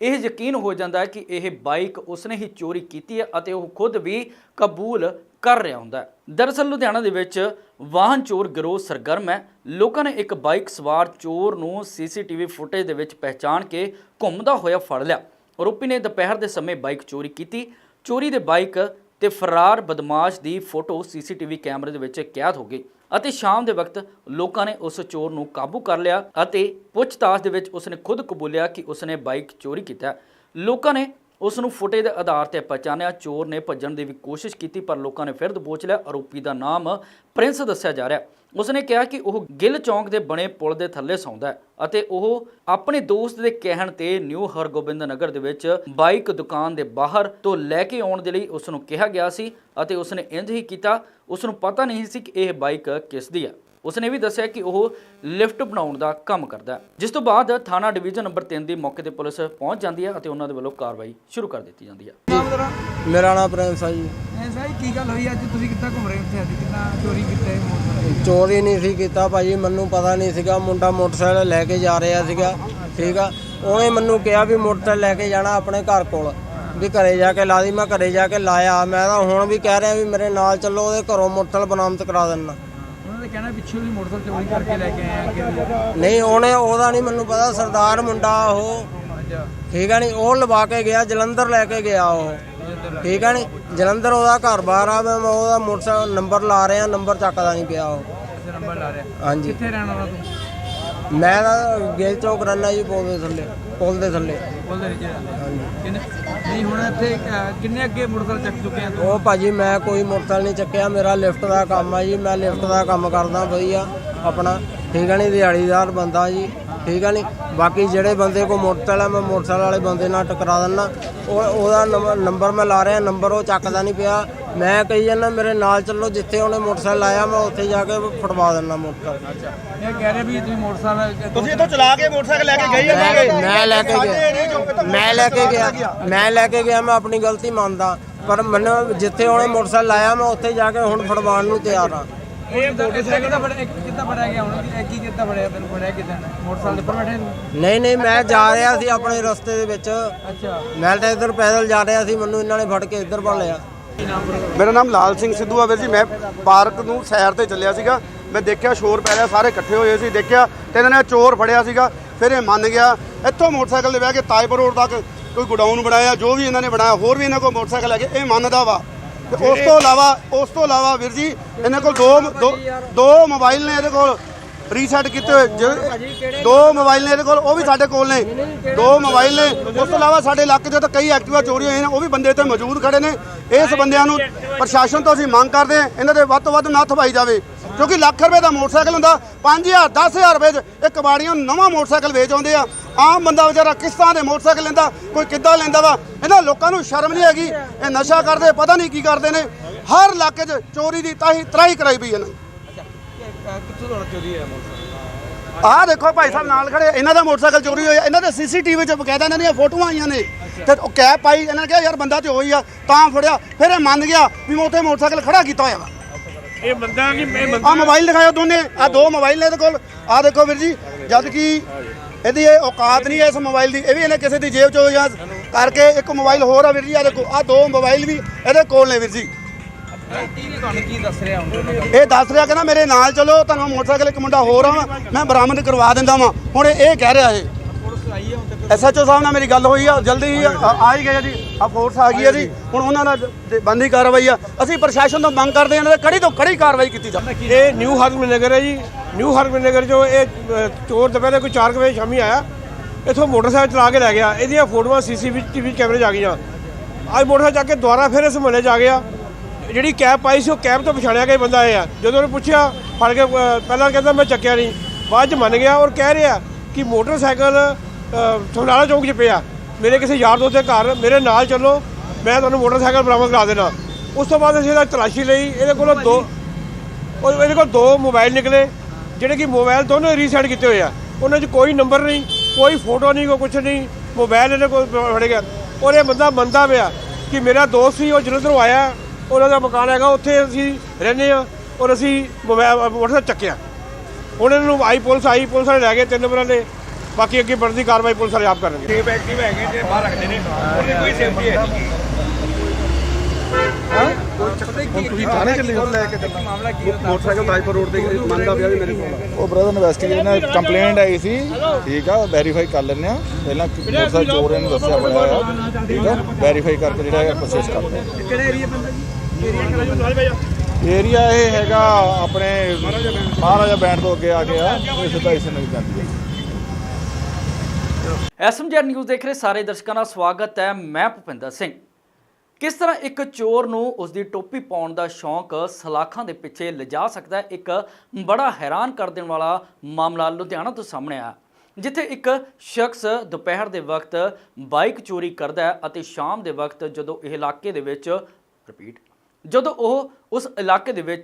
ਇਹ ਯਕੀਨ ਹੋ ਜਾਂਦਾ ਹੈ ਕਿ ਇਹ ਬਾਈਕ ਉਸਨੇ ਹੀ ਚੋਰੀ ਕੀਤੀ ਹੈ ਅਤੇ ਉਹ ਖੁਦ ਵੀ ਕਬੂਲ ਕਰ ਰਿਹਾ ਹੁੰਦਾ ਹੈ। ਦਰਅਸਲ, ਲੁਧਿਆਣਾ ਦੇ ਵਿੱਚ ਵਾਹਨ ਚੋਰ ਗਿਰੋਹ ਸਰਗਰਮ ਹੈ। ਲੋਕਾਂ ਨੇ ਇੱਕ ਬਾਈਕ ਸਵਾਰ ਚੋਰ ਨੂੰ ਸੀਸੀਟੀਵੀ ਫੁਟੇਜ ਦੇ ਵਿੱਚ ਪਹਿਚਾਣ ਕੇ ਘੁੰਮਦਾ ਹੋਇਆ ਫੜ ਲਿਆ। ਆਰੋਪੀ ਨੇ ਦੁਪਹਿਰ ਦੇ ਸਮੇਂ ਬਾਈਕ ਚੋਰੀ ਕੀਤੀ। ਚੋਰੀ ਦੇ ਬਾਈਕ ਤੇ ਫਰਾਰ ਬਦਮਾਸ਼ ਦੀ ਫੋਟੋ ਸੀਸੀਟੀਵੀ ਕੈਮਰੇ ਦੇ ਵਿੱਚ ਕੈਦ ਹੋ ਗਈ ਅਤੇ ਸ਼ਾਮ ਦੇ ਵਕਤ ਲੋਕਾਂ ਨੇ ਉਸ ਚੋਰ ਨੂੰ ਕਾਬੂ ਕਰ ਲਿਆ ਅਤੇ ਪੁੱਛਤਾਛ ਦੇ ਵਿੱਚ ਉਸਨੇ ਖੁਦ ਕਬੂਲਿਆ ਕਿ ਉਸਨੇ ਬਾਈਕ ਚੋਰੀ ਕੀਤਾ। ਲੋਕਾਂ ਨੇ ਉਸ ਨੂੰ ਫੁਟੇਜ ਦੇ ਆਧਾਰ ਤੇ ਪਛਾਣਿਆ ਚੋਰ ਨੇ ਭੱਜਣ ਦੀ ਵੀ ਕੋਸ਼ਿਸ਼ ਕੀਤੀ, ਪਰ ਲੋਕਾਂ ਨੇ ਫਿਰ ਦਬੋਚ ਲਿਆ। ਆਰੋਪੀ ਦਾ ਨਾਮ ਪ੍ਰਿੰਸ ਦੱਸਿਆ ਜਾ ਰਿਹਾ ਉਸਨੇ ਕਿਹਾ ਕਿ ਉਹ ਗਿੱਲ ਚੌਂਕ ਦੇ ਬਣੇ ਪੁਲ ਦੇ ਥੱਲੇ ਸੌਂਦਾ ਹੈ ਅਤੇ ਉਹ ਆਪਣੇ ਦੋਸਤ ਦੇ ਕਹਿਣ ਤੇ ਨਿਊ ਹਰਗੋਬਿੰਦ ਨਗਰ ਦੇ ਵਿੱਚ ਬਾਈਕ ਦੁਕਾਨ ਦੇ ਬਾਹਰ ਤੋਂ ਲੈ ਕੇ ਆਉਣ ਦੇ ਲਈ ਉਸ ਨੂੰ ਕਿਹਾ ਗਿਆ ਸੀ ਅਤੇ ਉਸਨੇ ਇੰਜ ਹੀ ਕੀਤਾ। ਉਸ ਨੂੰ ਪਤਾ ਨਹੀਂ ਸੀ ਕਿ ਇਹ ਬਾਈਕ ਕਿਸ ਦੀ ਹੈ। ਉਸਨੇ ਵੀ ਦੱਸਿਆ ਕਿ ਉਹ ਲਿਫਟ ਬਣਾਉਣ ਦਾ ਕੰਮ ਕਰਦਾ ਹੈ। ਜਿਸ ਤੋਂ ਬਾਅਦ ਥਾਣਾ ਡਿਵੀਜ਼ਨ ਨੰਬਰ 3 ਦੀ ਮੌਕੇ ਤੇ ਪੁਲਿਸ ਪਹੁੰਚ ਜਾਂਦੀ ਹੈ ਅਤੇ ਉਹਨਾਂ ਦੇ ਵੱਲੋਂ ਕਾਰਵਾਈ ਸ਼ੁਰੂ ਕਰ ਦਿੱਤੀ ਜਾਂਦੀ ਹੈ। ਮੇਰਾ ਨਾਮ ਪ੍ਰਿੰਸ ਆ ਜੀ ਐਸਾ ਹੀ ਕੀ ਗੱਲ ਹੋਈ ਅੱਜ? ਤੁਸੀਂ ਕਿੱਦਾਂ ਘੁੰਮ ਰਹੇ ਹੋ ਇੱਥੇ ਅੱਜ? ਕਿੰਨਾ ਚੋਰੀ ਕੀਤਾ ਇਹ ਮੋਟਰਸਾਈਕਲ? ਚੋਰੀ ਨਹੀਂ ਸੀ ਕੀਤਾ ਭਾਜੀ ਮੈਨੂੰ ਪਤਾ ਨਹੀਂ ਸੀਗਾ। ਮੁੰਡਾ ਮੋਟਰਸਾਈਕਲ ਲੈ ਕੇ ਜਾ ਰਿਹਾ ਸੀਗਾ ਠੀਕ ਆ? ਉਹਨੇ ਮੈਨੂੰ ਕਿਹਾ ਵੀ ਮੋਟਰਸਾਈਕਲ ਲੈ ਕੇ ਜਾਣਾ ਆਪਣੇ ਘਰ ਕੋਲ ਵੀ ਘਰੇ ਜਾ ਕੇ ਲਾ ਦੀ। ਮੈਂ ਘਰੇ ਜਾ ਕੇ ਲਾਇਆ। ਮੈਂ ਤਾਂ ਹੁਣ ਵੀ ਕਹਿ ਰਿਹਾ ਵੀ ਮੇਰੇ ਨਾਲ ਚੱਲੋ ਉਹਦੇ ਘਰੋਂ ਮੋਟਰਸਾਈਕਲ ਬਨਾਮਤ ਕਰਾ ਦੇਣਾ ਉਹਨਾਂ ਦੇ ਕਹਿਣਾ ਪਿੱਛੇ ਵੀ ਮੋਟਰਸਾਈਕਲ ਚੋਰੀ ਕਰਕੇ ਲੈ ਕੇ ਆਏ ਆ। ਅੱਗੇ ਨਹੀਂ ਉਹਨੇ ਉਹਦਾ ਨਹੀਂ ਮੈਨੂੰ ਪਤਾ ਸਰਦਾਰ ਮੁੰਡਾ ਉਹ। ਠੀਕ ਆ ਨਹੀਂ ਉਹ ਲਵਾ ਕੇ ਗਿਆ ਜਲੰਧਰ ਲੈ ਕੇ ਗਿਆ ਉਹ। ਠੀਕ ਆ ਨਹੀਂ ਜਲੰਧਰ ਉਹਦਾ ਘਰ ਬਾਹਰ ਆ ਮੈਂ ਉਹਦਾ ਮੋਟਰਸਾਈਕਲ ਨੰਬਰ ਲਾ ਰਿਹਾ ਨੰਬਰ ਚੱਕਦਾ ਨਹੀਂ ਪਿਆ ਉਹ। ਇਸੇ ਨੰਬਰ ਲਾ ਰਿਹਾ। ਹਾਂਜੀ। ਕਿੱਥੇ ਰਹਿਣ ਵਾਲਾ ਤੂੰ? ਮੈਂ ਤਾਂ ਗੇਲ ਚੌਕ ਰਹਿਣਾ ਜੀ ਪੁਲ ਦੇ ਥੱਲੇ ਪੁਲ ਦੇ ਥੱਲੇ। ਬੋਲਦੇ ਨਹੀਂ ਰਹਿੰਦਾ। ਕਿੰਨੇ ਨਹੀਂ ਹੁਣ ਇੱਥੇ ਅਹ, ਕਿੰਨੇ ਅੱਗੇ ਮੋਟਰਸਾਈਕਲ ਚੱਕ ਚੁੱਕੇ ਆ ਤੂੰ ਉਹ ਭਾਜੀ ਮੈਂ ਕੋਈ ਮੋਟਰਸਾਈਕਲ ਨਹੀਂ ਚੱਕਿਆ। ਮੇਰਾ ਲਿਫਟ ਦਾ ਕੰਮ ਆ ਜੀ। ਮੈਂ ਲਿਫਟ ਦਾ ਕੰਮ ਕਰਦਾ ਵਧੀਆ ਆਪਣਾ। ਠੀਕ ਹੈ ਨਹੀਂ ਦਿਹਾੜੀਦਾਰ ਬੰਦਾ ਜੀ। ਠੀਕ ਹੈ ਨਹੀਂ ਬਾਕੀ ਜਿਹੜੇ ਬੰਦੇ ਕੋ ਮੋਟਰਸਾਈਕਲ ਆ ਮੈਂ ਮੋਟਰਸਾਈਕਲ ਵਾਲੇ ਬੰਦੇ ਨਾਲ ਟਕਰਾ ਦਿੰਦਾ। ਉਹ ਉਹਦਾ ਨੰਬਰ- ਨੰਬਰ ਮੈਂ ਲਾ ਰਿਹਾ। ਨੰਬਰ ਉਹ ਚੱਕਦਾ ਨਹੀਂ ਪਿਆ। ਮੈਂ ਕਹੀ ਜਾਂਦਾ ਮੇਰੇ ਨਾਲ ਚੱਲੋ ਜਿੱਥੇ ਉਹਨੇ ਮੋਟਰਸਾਈਕਲ ਲਾਇਆ ਮੈਂ ਉੱਥੇ ਜਾ ਕੇ ਫੜਵਾ ਦਿੰਦਾ ਮੋਟਰਸਾਈਕਲ। ਇਹ ਕਹਿ ਰਹੇ ਵੀ ਤੁਸੀਂ ਮੋਟਰਸਾਈਕਲ ਤੁਸੀਂ ਇੱਥੋਂ ਚਲਾ ਕੇ ਮੋਟਰਸਾਈਕਲ ਲੈ ਕੇ ਗਏ ਮੈਂ ਮੈਂ ਲੈ ਕੇ ਗਿਆ। ਮੈਂ ਲੈ ਕੇ ਗਿਆ। ਮੈਂ ਲੈ ਕੇ ਗਿਆ ਮੈਂ ਆਪਣੀ ਗਲਤੀ ਮੰਨਦਾ। ਪਰ ਮੈਨੂੰ ਜਿੱਥੇ ਉਹਨੇ ਮੋਟਰਸਾਈਕਲ ਲਾਇਆ ਮੈਂ ਉੱਥੇ ਜਾ ਕੇ ਹੁਣ ਫੜਵਾਉਣ ਨੂੰ ਤਿਆਰ ਹਾਂ। ਇਹ ਮੋਟਰਸਾਈਕਲ ਕਿੱਦਾਂ ਫੜਿਆ ਇਹ ਕਿੱਦਾਂ ਫੜਿਆ ਗਿਆ ਹੁਣ? ਇਹ ਕੀ ਕਿੱਦਾਂ ਫੜਿਆ ਤੈਨੂੰ ਫੜਿਆ ਕਿੱਦਾਂ? ਮੋਟਰਸਾਈਕਲ ਦੇ ਉੱਪਰ ਬੈਠੇ ਤੂੰ? ਨਹੀਂ ਨਹੀਂ ਮੈਂ ਜਾ ਰਿਹਾ ਸੀ ਆਪਣੇ ਰਸਤੇ ਦੇ ਵਿੱਚ। ਅੱਛਾ। ਮੈਂ ਤਾਂ ਇੱਧਰ ਪੈਦਲ ਜਾ ਰਿਹਾ ਸੀ ਮੈਨੂੰ ਇਹਨਾਂ ਨੇ ਫੜ ਕੇ ਇੱਧਰ ਪਾ ਲਿਆ। ਮੇਰਾ ਨਾਮ ਲਾਲ ਸਿੰਘ ਸਿੱਧੂ ਆ ਵੀਰ ਜੀ। ਮੈਂ ਪਾਰਕ ਨੂੰ ਸੈਰ ਤੇ ਚੱਲਿਆ ਸੀਗਾ। ਮੈਂ ਦੇਖਿਆ ਸ਼ੋਰ ਪੈ ਰਿਹਾ ਸਾਰੇ ਇਕੱਠੇ ਹੋਏ ਸੀ ਦੇਖਿਆ ਤੇ ਇਹਨਾਂ ਨੇ ਚੋਰ ਫੜਿਆ ਸੀਗਾ। ਫਿਰ ਇਹ ਮੰਨ ਗਿਆ ਇੱਥੋਂ ਮੋਟਰਸਾਈਕਲ ਤੇ ਬਹਿ ਕੇ ਤਾਜਪੁਰ ਰੋਡ ਤੱਕ ਕੋਈ ਗੋਡਾਊਨ ਬਣਾਇਆ ਜੋ ਵੀ ਇਹਨਾਂ ਨੇ ਬਣਾਇਆ ਹੋਰ ਵੀ ਇਹਨਾਂ ਕੋਲ ਮੋਟਰਸਾਈਕਲ ਹੈਗੇ ਇਹ ਮੰਨਦਾ ਵਾ। ਤੇ ਉਸ ਤੋਂ ਇਲਾਵਾ ਉਸ ਤੋਂ ਇਲਾਵਾ ਵੀਰ ਜੀ ਇਹਨਾਂ ਕੋਲ ਦੋ ਦੋ- ਦੋ ਮੋਬਾਈਲ ਨੇ ਇਹਦੇ ਕੋਲ। ਰੀਸੈਟ ਕੀਤੇ ਹੋਏ। ਜਿਹੜੇ- ਦੋ ਮੋਬਾਈਲ ਨੇ ਇਹਦੇ ਕੋਲ, ਉਹ ਵੀ ਸਾਡੇ ਕੋਲ ਨੇ। ਦੋ ਮੋਬਾਈਲ ਨੇ। ਉਸ ਤੋਂ ਇਲਾਵਾ ਸਾਡੇ ਇਲਾਕੇ 'ਚ ਤਾਂ ਕਈ ਐਕਟਿਵਾ ਚੋਰੀ ਹੋਏ ਨੇ, ਉਹ ਵੀ ਬੰਦੇ ਇੱਥੇ ਮੌਜੂਦ ਖੜੇ ਨੇ। ਇਸ ਬੰਦਿਆਂ ਨੂੰ ਪ੍ਰਸ਼ਾਸਨ ਤੋਂ ਅਸੀਂ ਮੰਗ ਕਰਦੇ ਹਾਂ, ਇਹਨਾਂ ਦੇ ਵੱਧ ਤੋਂ ਵੱਧ ਨੱਥ ਪਾਈ ਜਾਵੇ। ਕਿਉਂਕਿ ਲੱਖ ਰੁਪਏ ਦਾ ਮੋਟਰਸਾਈਕਲ ਹੁੰਦਾ 5000 10000 ਰੁਪਏ 'ਚ ਇਹ ਕਬਾੜੀਆਂ ਨੂੰ ਨਵਾਂ ਮੋਟਰਸਾਈਕਲ ਵੇਚ ਆਉਂਦੇ ਆ। ਆਮ ਬੰਦਾ ਵਿਚਾਰਾ ਕਿਸ਼ਤਾਂ ਦੇ ਮੋਟਰਸਾਈਕਲ ਲੈਂਦਾ, ਕੋਈ ਕਿੱਦਾਂ ਲੈਂਦਾ ਵਾ? ਇਹਨਾਂ ਲੋਕਾਂ ਨੂੰ ਸ਼ਰਮ ਨਹੀਂ ਹੈਗੀ। ਇਹ ਨਸ਼ਾ ਕਰਦੇ, ਪਤਾ ਨਹੀਂ ਕੀ ਕਰਦੇ ਨੇ। ਹਰ ਇਲਾਕੇ 'ਚ ਚੋਰੀ ਦੀ ਤਾਹੀ ਤਰਾਈ ਕਰਾਈ ਪਈ ਇਹਨਾਂ ਨੇ ਕਿੱਥੋਂ ਤੁਹਾਡਾ ਚੋਰੀ ਹੋਇਆ ਮੋਟਰਸਾਈਕਲ? ਆਹ ਦੇਖੋ ਭਾਈ ਸਾਹਿਬ ਨਾਲ ਖੜੇ ਇਹਨਾਂ ਦਾ ਮੋਟਰਸਾਈਕਲ ਚੋਰੀ ਹੋਇਆ ਇਹਨਾਂ ਦੇ ਸੀਸੀਟੀਵੀ 'ਚ ਬਕਾਇਦਾ ਇਹਨਾਂ ਦੀਆਂ ਫੋਟੋਆਂ ਆਈਆਂ ਨੇ। ਤੇ ਉਹ ਕੈਪ ਪਾਈ ਇਹਨਾਂ ਨੇ ਕਿਹਾ ਯਾਰ ਬੰਦਾ ਤੇ ਹੋਈ ਆ ਤਾਂ ਫੜਿਆ ਫਿਰ ਇਹ ਮੰਨ ਗਿਆ ਵੀ ਮੈਂ ਉੱਥੇ ਮੋਟਰਸਾਈਕਲ ਖੜਾ ਕੀਤਾ ਹੋਇਆ ਵਾ। ਇਹ ਬੰਦਾ ਕਿ ਇਹ ਆ ਮੋਬਾਈਲ ਦਿਖਾਓ ਦੋਨੇ ਆ ਦੋ ਮੋਬਾਈਲ ਨੇ ਇਹਦੇ ਕੋਲ ਆ ਦੇਖੋ ਵੀਰ ਜੀ ਜਦ ਕਿ ਇਹਦੀ ਇਹ ਔਕਾਤ ਨਹੀਂ ਹੈ ਇਸ ਮੋਬਾਈਲ ਦੀ ਇਹ ਵੀ ਇਹਨੇ ਕਿਸੇ ਦੀ ਜੇਬ ਚੋਂ ਜਾਂ ਕਰਕੇ ਇੱਕ ਮੋਬਾਈਲ ਹੋਰ ਆ ਵੀਰ ਜੀ ਆ ਦੇਖੋ ਆ ਦੋ ਮੋਬਾਈਲ ਵੀ ਇਹਦੇ ਕੋਲ ਨੇ ਵੀਰ ਜੀ। ਇਹ ਦੱਸ ਰਿਹਾ ਕਹਿੰਦਾ ਮੇਰੇ ਨਾਲ ਚਲੋ, ਤੁਹਾਨੂੰ ਮੋਟਰਸਾਈਕਲ ਇੱਕ ਮੁੰਡਾ ਹੋਰ ਆ, ਮੈਂ ਬਰਾਮਦ ਕਰਵਾ ਦਿੰਦਾ ਵਾਂ। ਹੁਣ ਇਹ ਕਹਿ ਰਿਹਾ ਇਹ। ਐਸਐਚਓ ਸਾਹਿਬ ਨਾਲ ਮੇਰੀ ਗੱਲ ਹੋਈ ਆ, ਜਲਦੀ ਹੀ ਆ ਹੀ ਗਏ ਜੀ। ਆ ਫੋਰਸ ਆ ਗਈ ਹੈ ਜੀ। ਹੁਣ ਉਹਨਾਂ ਨਾਲ ਬੰਦੀ ਕਾਰਵਾਈ ਆ। ਅਸੀਂ ਪ੍ਰਸ਼ਾਸਨ ਤੋਂ ਮੰਗ ਕਰਦੇ ਹਾਂ, ਇਹਨਾਂ ਦੇ ਕੜੀ ਤੋਂ ਕੜੀ ਕਾਰਵਾਈ ਕੀਤੀ ਜਾਵੇ। ਇਹ ਨਿਊ ਹਰਗੋਬਿੰਦ ਨਗਰ ਹੈ ਜੀ। ਨਿਊ ਹਰਗੋਬਿੰਦ ਨਗਰ ਜੋ ਇਹ ਚੋਰ ਦੁਪਹਿਰੇ ਕੋਈ 4 ਵਜੇ ਸ਼ਾਮੀ ਆਇਆ। ਇੱਥੋਂ ਮੋਟਰਸਾਈਕਲ ਚਲਾ ਕੇ ਲੈ ਗਿਆ। ਇਹਦੀਆਂ ਫੋਟੋਆਂ ਸੀਸੀਟੀਵੀ ਕੈਮਰੇ 'ਚ ਆ ਗਈਆਂ। ਅੱਜ ਮੋਟਰਸਾਈਕਲ ਚੱਕ ਕੇ ਦੁਬਾਰਾ ਫਿਰ ਇਸ ਮੁਹੱਲੇ 'ਚ ਆ ਗਿਆ। ਜਿਹੜੀ ਕੈਬ ਪਾਈ ਸੀ ਉਹ ਕੈਬ ਤੋਂ ਪਛਾਣਿਆ ਗਿਆ ਬੰਦਾ ਇਹ ਆ। ਜਦੋਂ ਉਹਨੇ ਪੁੱਛਿਆ ਫੜ ਕੇ ਪਹਿਲਾਂ ਕਹਿੰਦਾ ਮੈਂ ਚੱਕਿਆ ਨਹੀਂ। ਬਾਅਦ ਚ ਮੰਨ ਗਿਆ ਔਰ ਕਹਿ ਰਿਹਾ ਕਿ ਮੋਟਰਸਾਈਕਲ ਅ, ਚੌਂਕ 'ਚ ਪਿਆ। ਮੇਰੇ ਕਿਸੇ ਯਾਰ ਦੋਸਤ ਦੇ ਘਰ ਮੇਰੇ ਨਾਲ ਚੱਲੋ ਮੈਂ ਤੁਹਾਨੂੰ ਮੋਟਰਸਾਈਕਲ ਬਰਾਮਦ ਕਰਾ ਦੇਣਾ। ਉਸ ਤੋਂ ਬਾਅਦ ਅਸੀਂ ਇਹਦਾ ਤਲਾਸ਼ੀ ਲਈ। ਇਹਦੇ ਕੋਲੋਂ ਦੋ ਉਹ ਇਹਦੇ ਕੋਲ ਦੋ ਮੋਬਾਈਲ ਨਿਕਲੇ ਜਿਹੜੇ ਕਿ ਮੋਬਾਈਲ ਦੋਨੋਂ ਰੀਸੈਟ ਕੀਤੇ ਹੋਏ ਆ। ਉਹਨਾਂ 'ਚ ਕੋਈ ਨੰਬਰ ਨਹੀਂ ਕੋਈ ਫੋਟੋ ਨਹੀਂ ਕੋਈ ਕੁਝ ਨਹੀਂ। ਮੋਬਾਈਲ ਇਹਦੇ ਕੋਲ ਫੜ ਗਿਆ। ਔਰ ਇਹ ਬੰਦਾ ਮੰਨਦਾ ਪਿਆ ਕਿ ਮੇਰਾ ਦੋਸਤ ਸੀ ਉਹ ਜਦੋਂ ਜਲੰਧਰੋਂ ਆਇਆ। ਉਹਨਾਂ ਦਾ ਮਕਾਨ ਹੈਗਾ ਉੱਥੇ ਅਸੀਂ ਰਹਿੰਦੇ ਆ ਔਰ ਅਸੀਂ ਮੋਬਾਈਲ ਮੋਟਰਸਾਈਕਲ ਚੱਕਿਆ। ਹੁਣ ਇਹਨਾਂ ਨੂੰ ਆਈ ਪੁਲਿਸ ਆਈ ਪੁਲਿਸ ਵਾਲੇ ਲੈ ਗਏ ਤਿੰਨ ਨੰਬਰਾਂ ਦੇ। ਬਾਕੀ ਅੱਗੇ ਬਣਦੀ ਕਾਰਵਾਈ ਪੁਲਿਸ ਵਾਲੇ ਆਪ ਕਰਨਗੇ। ਸੇਫ ਐਕਟਿਵ ਹੈਗੇ ਜੇ ਬਾਹਰ ਰੱਖਦੇ ਨੇ ਉਹਦੀ ਕੋਈ ਸੇਫਟੀ ਹੈ ਤੁਸੀਂ ਥਾਣੇ ਚੱਲੇ ਹੋ? ਲੈ ਕੇ ਮਾਮਲਾ ਕੀ ਹੈ? ਮੋਟਰਸਾਈਕਲ ਰਾਜਪੁਰ ਰੋਡ ਤੇ ਮੰਨਦਾ ਪਿਆ ਵੀ ਮੇਰੇ ਕੋਲ। ਆ। ਉਹ ਬ੍ਰਦਰ ਇਨਵੈਸਟੀਗੇਸ਼ਨ ਨਾਲ ਕੰਪਲੇਂਟ ਆਈ ਸੀ। ਠੀਕ ਆ ਵੈਰੀਫਾਈ ਕਰ ਲੈਂਦੇ ਆ ਪਹਿਲਾਂ ਮੋਟਰਸਾਈਕਲ ਚੋਰ ਇਹਨੂੰ ਦੱਸਿਆ ਬੜਾ ਆ ਠੀਕ ਆ ਵੈਰੀਫਾਈ ਕਰਕੇ ਜਿਹੜਾ ਹੈਗਾ ਪ੍ਰੋਸੈਸ ਕਰਦੇ ਆ ਕਿਹੜੇ ਏਰੀਆ ਪੈਂਦਾ ਜੀ? ਏਰੀਆ ਇਹ ਹੈਗਾ ਆਪਣੇ ਮਹਾਰਾਜਾ ਬੈਂਡ ਤੋਂ ਅੱਗੇ ਆ ਗਿਆ ਇਹ ਸਿੱਧਾ ਇਸ ਨੂੰ ਜਾਂਦੀ ਹੈ। ਐਸਐਮਜੀ ਨਿਊਜ਼ ਦੇਖ ਰਹੇ ਸਾਰੇ ਦਰਸ਼ਕਾਂ ਦਾ ਸਵਾਗਤ ਹੈ। ਮੈਂ ਭੁਪਿੰਦਰ ਸਿੰਘ। ਕਿਸ ਤਰ੍ਹਾਂ ਇੱਕ ਚੋਰ ਨੂੰ ਉਸ ਦੀ ਟੋਪੀ ਪਾਉਣ ਦਾ ਸ਼ੌਂਕ ਸਲਾਖਾਂ ਦੇ ਪਿੱਛੇ ਲਿਜਾ ਸਕਦਾ ਹੈ, ਇੱਕ ਬੜਾ ਹੈਰਾਨ ਕਰ ਦੇਣ ਵਾਲਾ ਮਾਮਲਾ ਲੁਧਿਆਣਾ ਤੋਂ ਸਾਹਮਣੇ ਆਇਆ। ਜਿੱਥੇ ਇੱਕ ਸ਼ਖਸ ਦੁਪਹਿਰ ਦੇ ਵਕਤ ਬਾਈਕ ਚੋਰੀ ਕਰਦਾ ਹੈ ਅਤੇ ਸ਼ਾਮ ਦੇ ਵਕਤ ਜਦੋਂ ਇਹ ਇਲਾਕੇ ਦੇ ਵਿੱਚ ਰਿਪੀਟ ਜਦੋਂ ਉਹ ਉਸ ਇਲਾਕੇ ਦੇ ਵਿੱਚ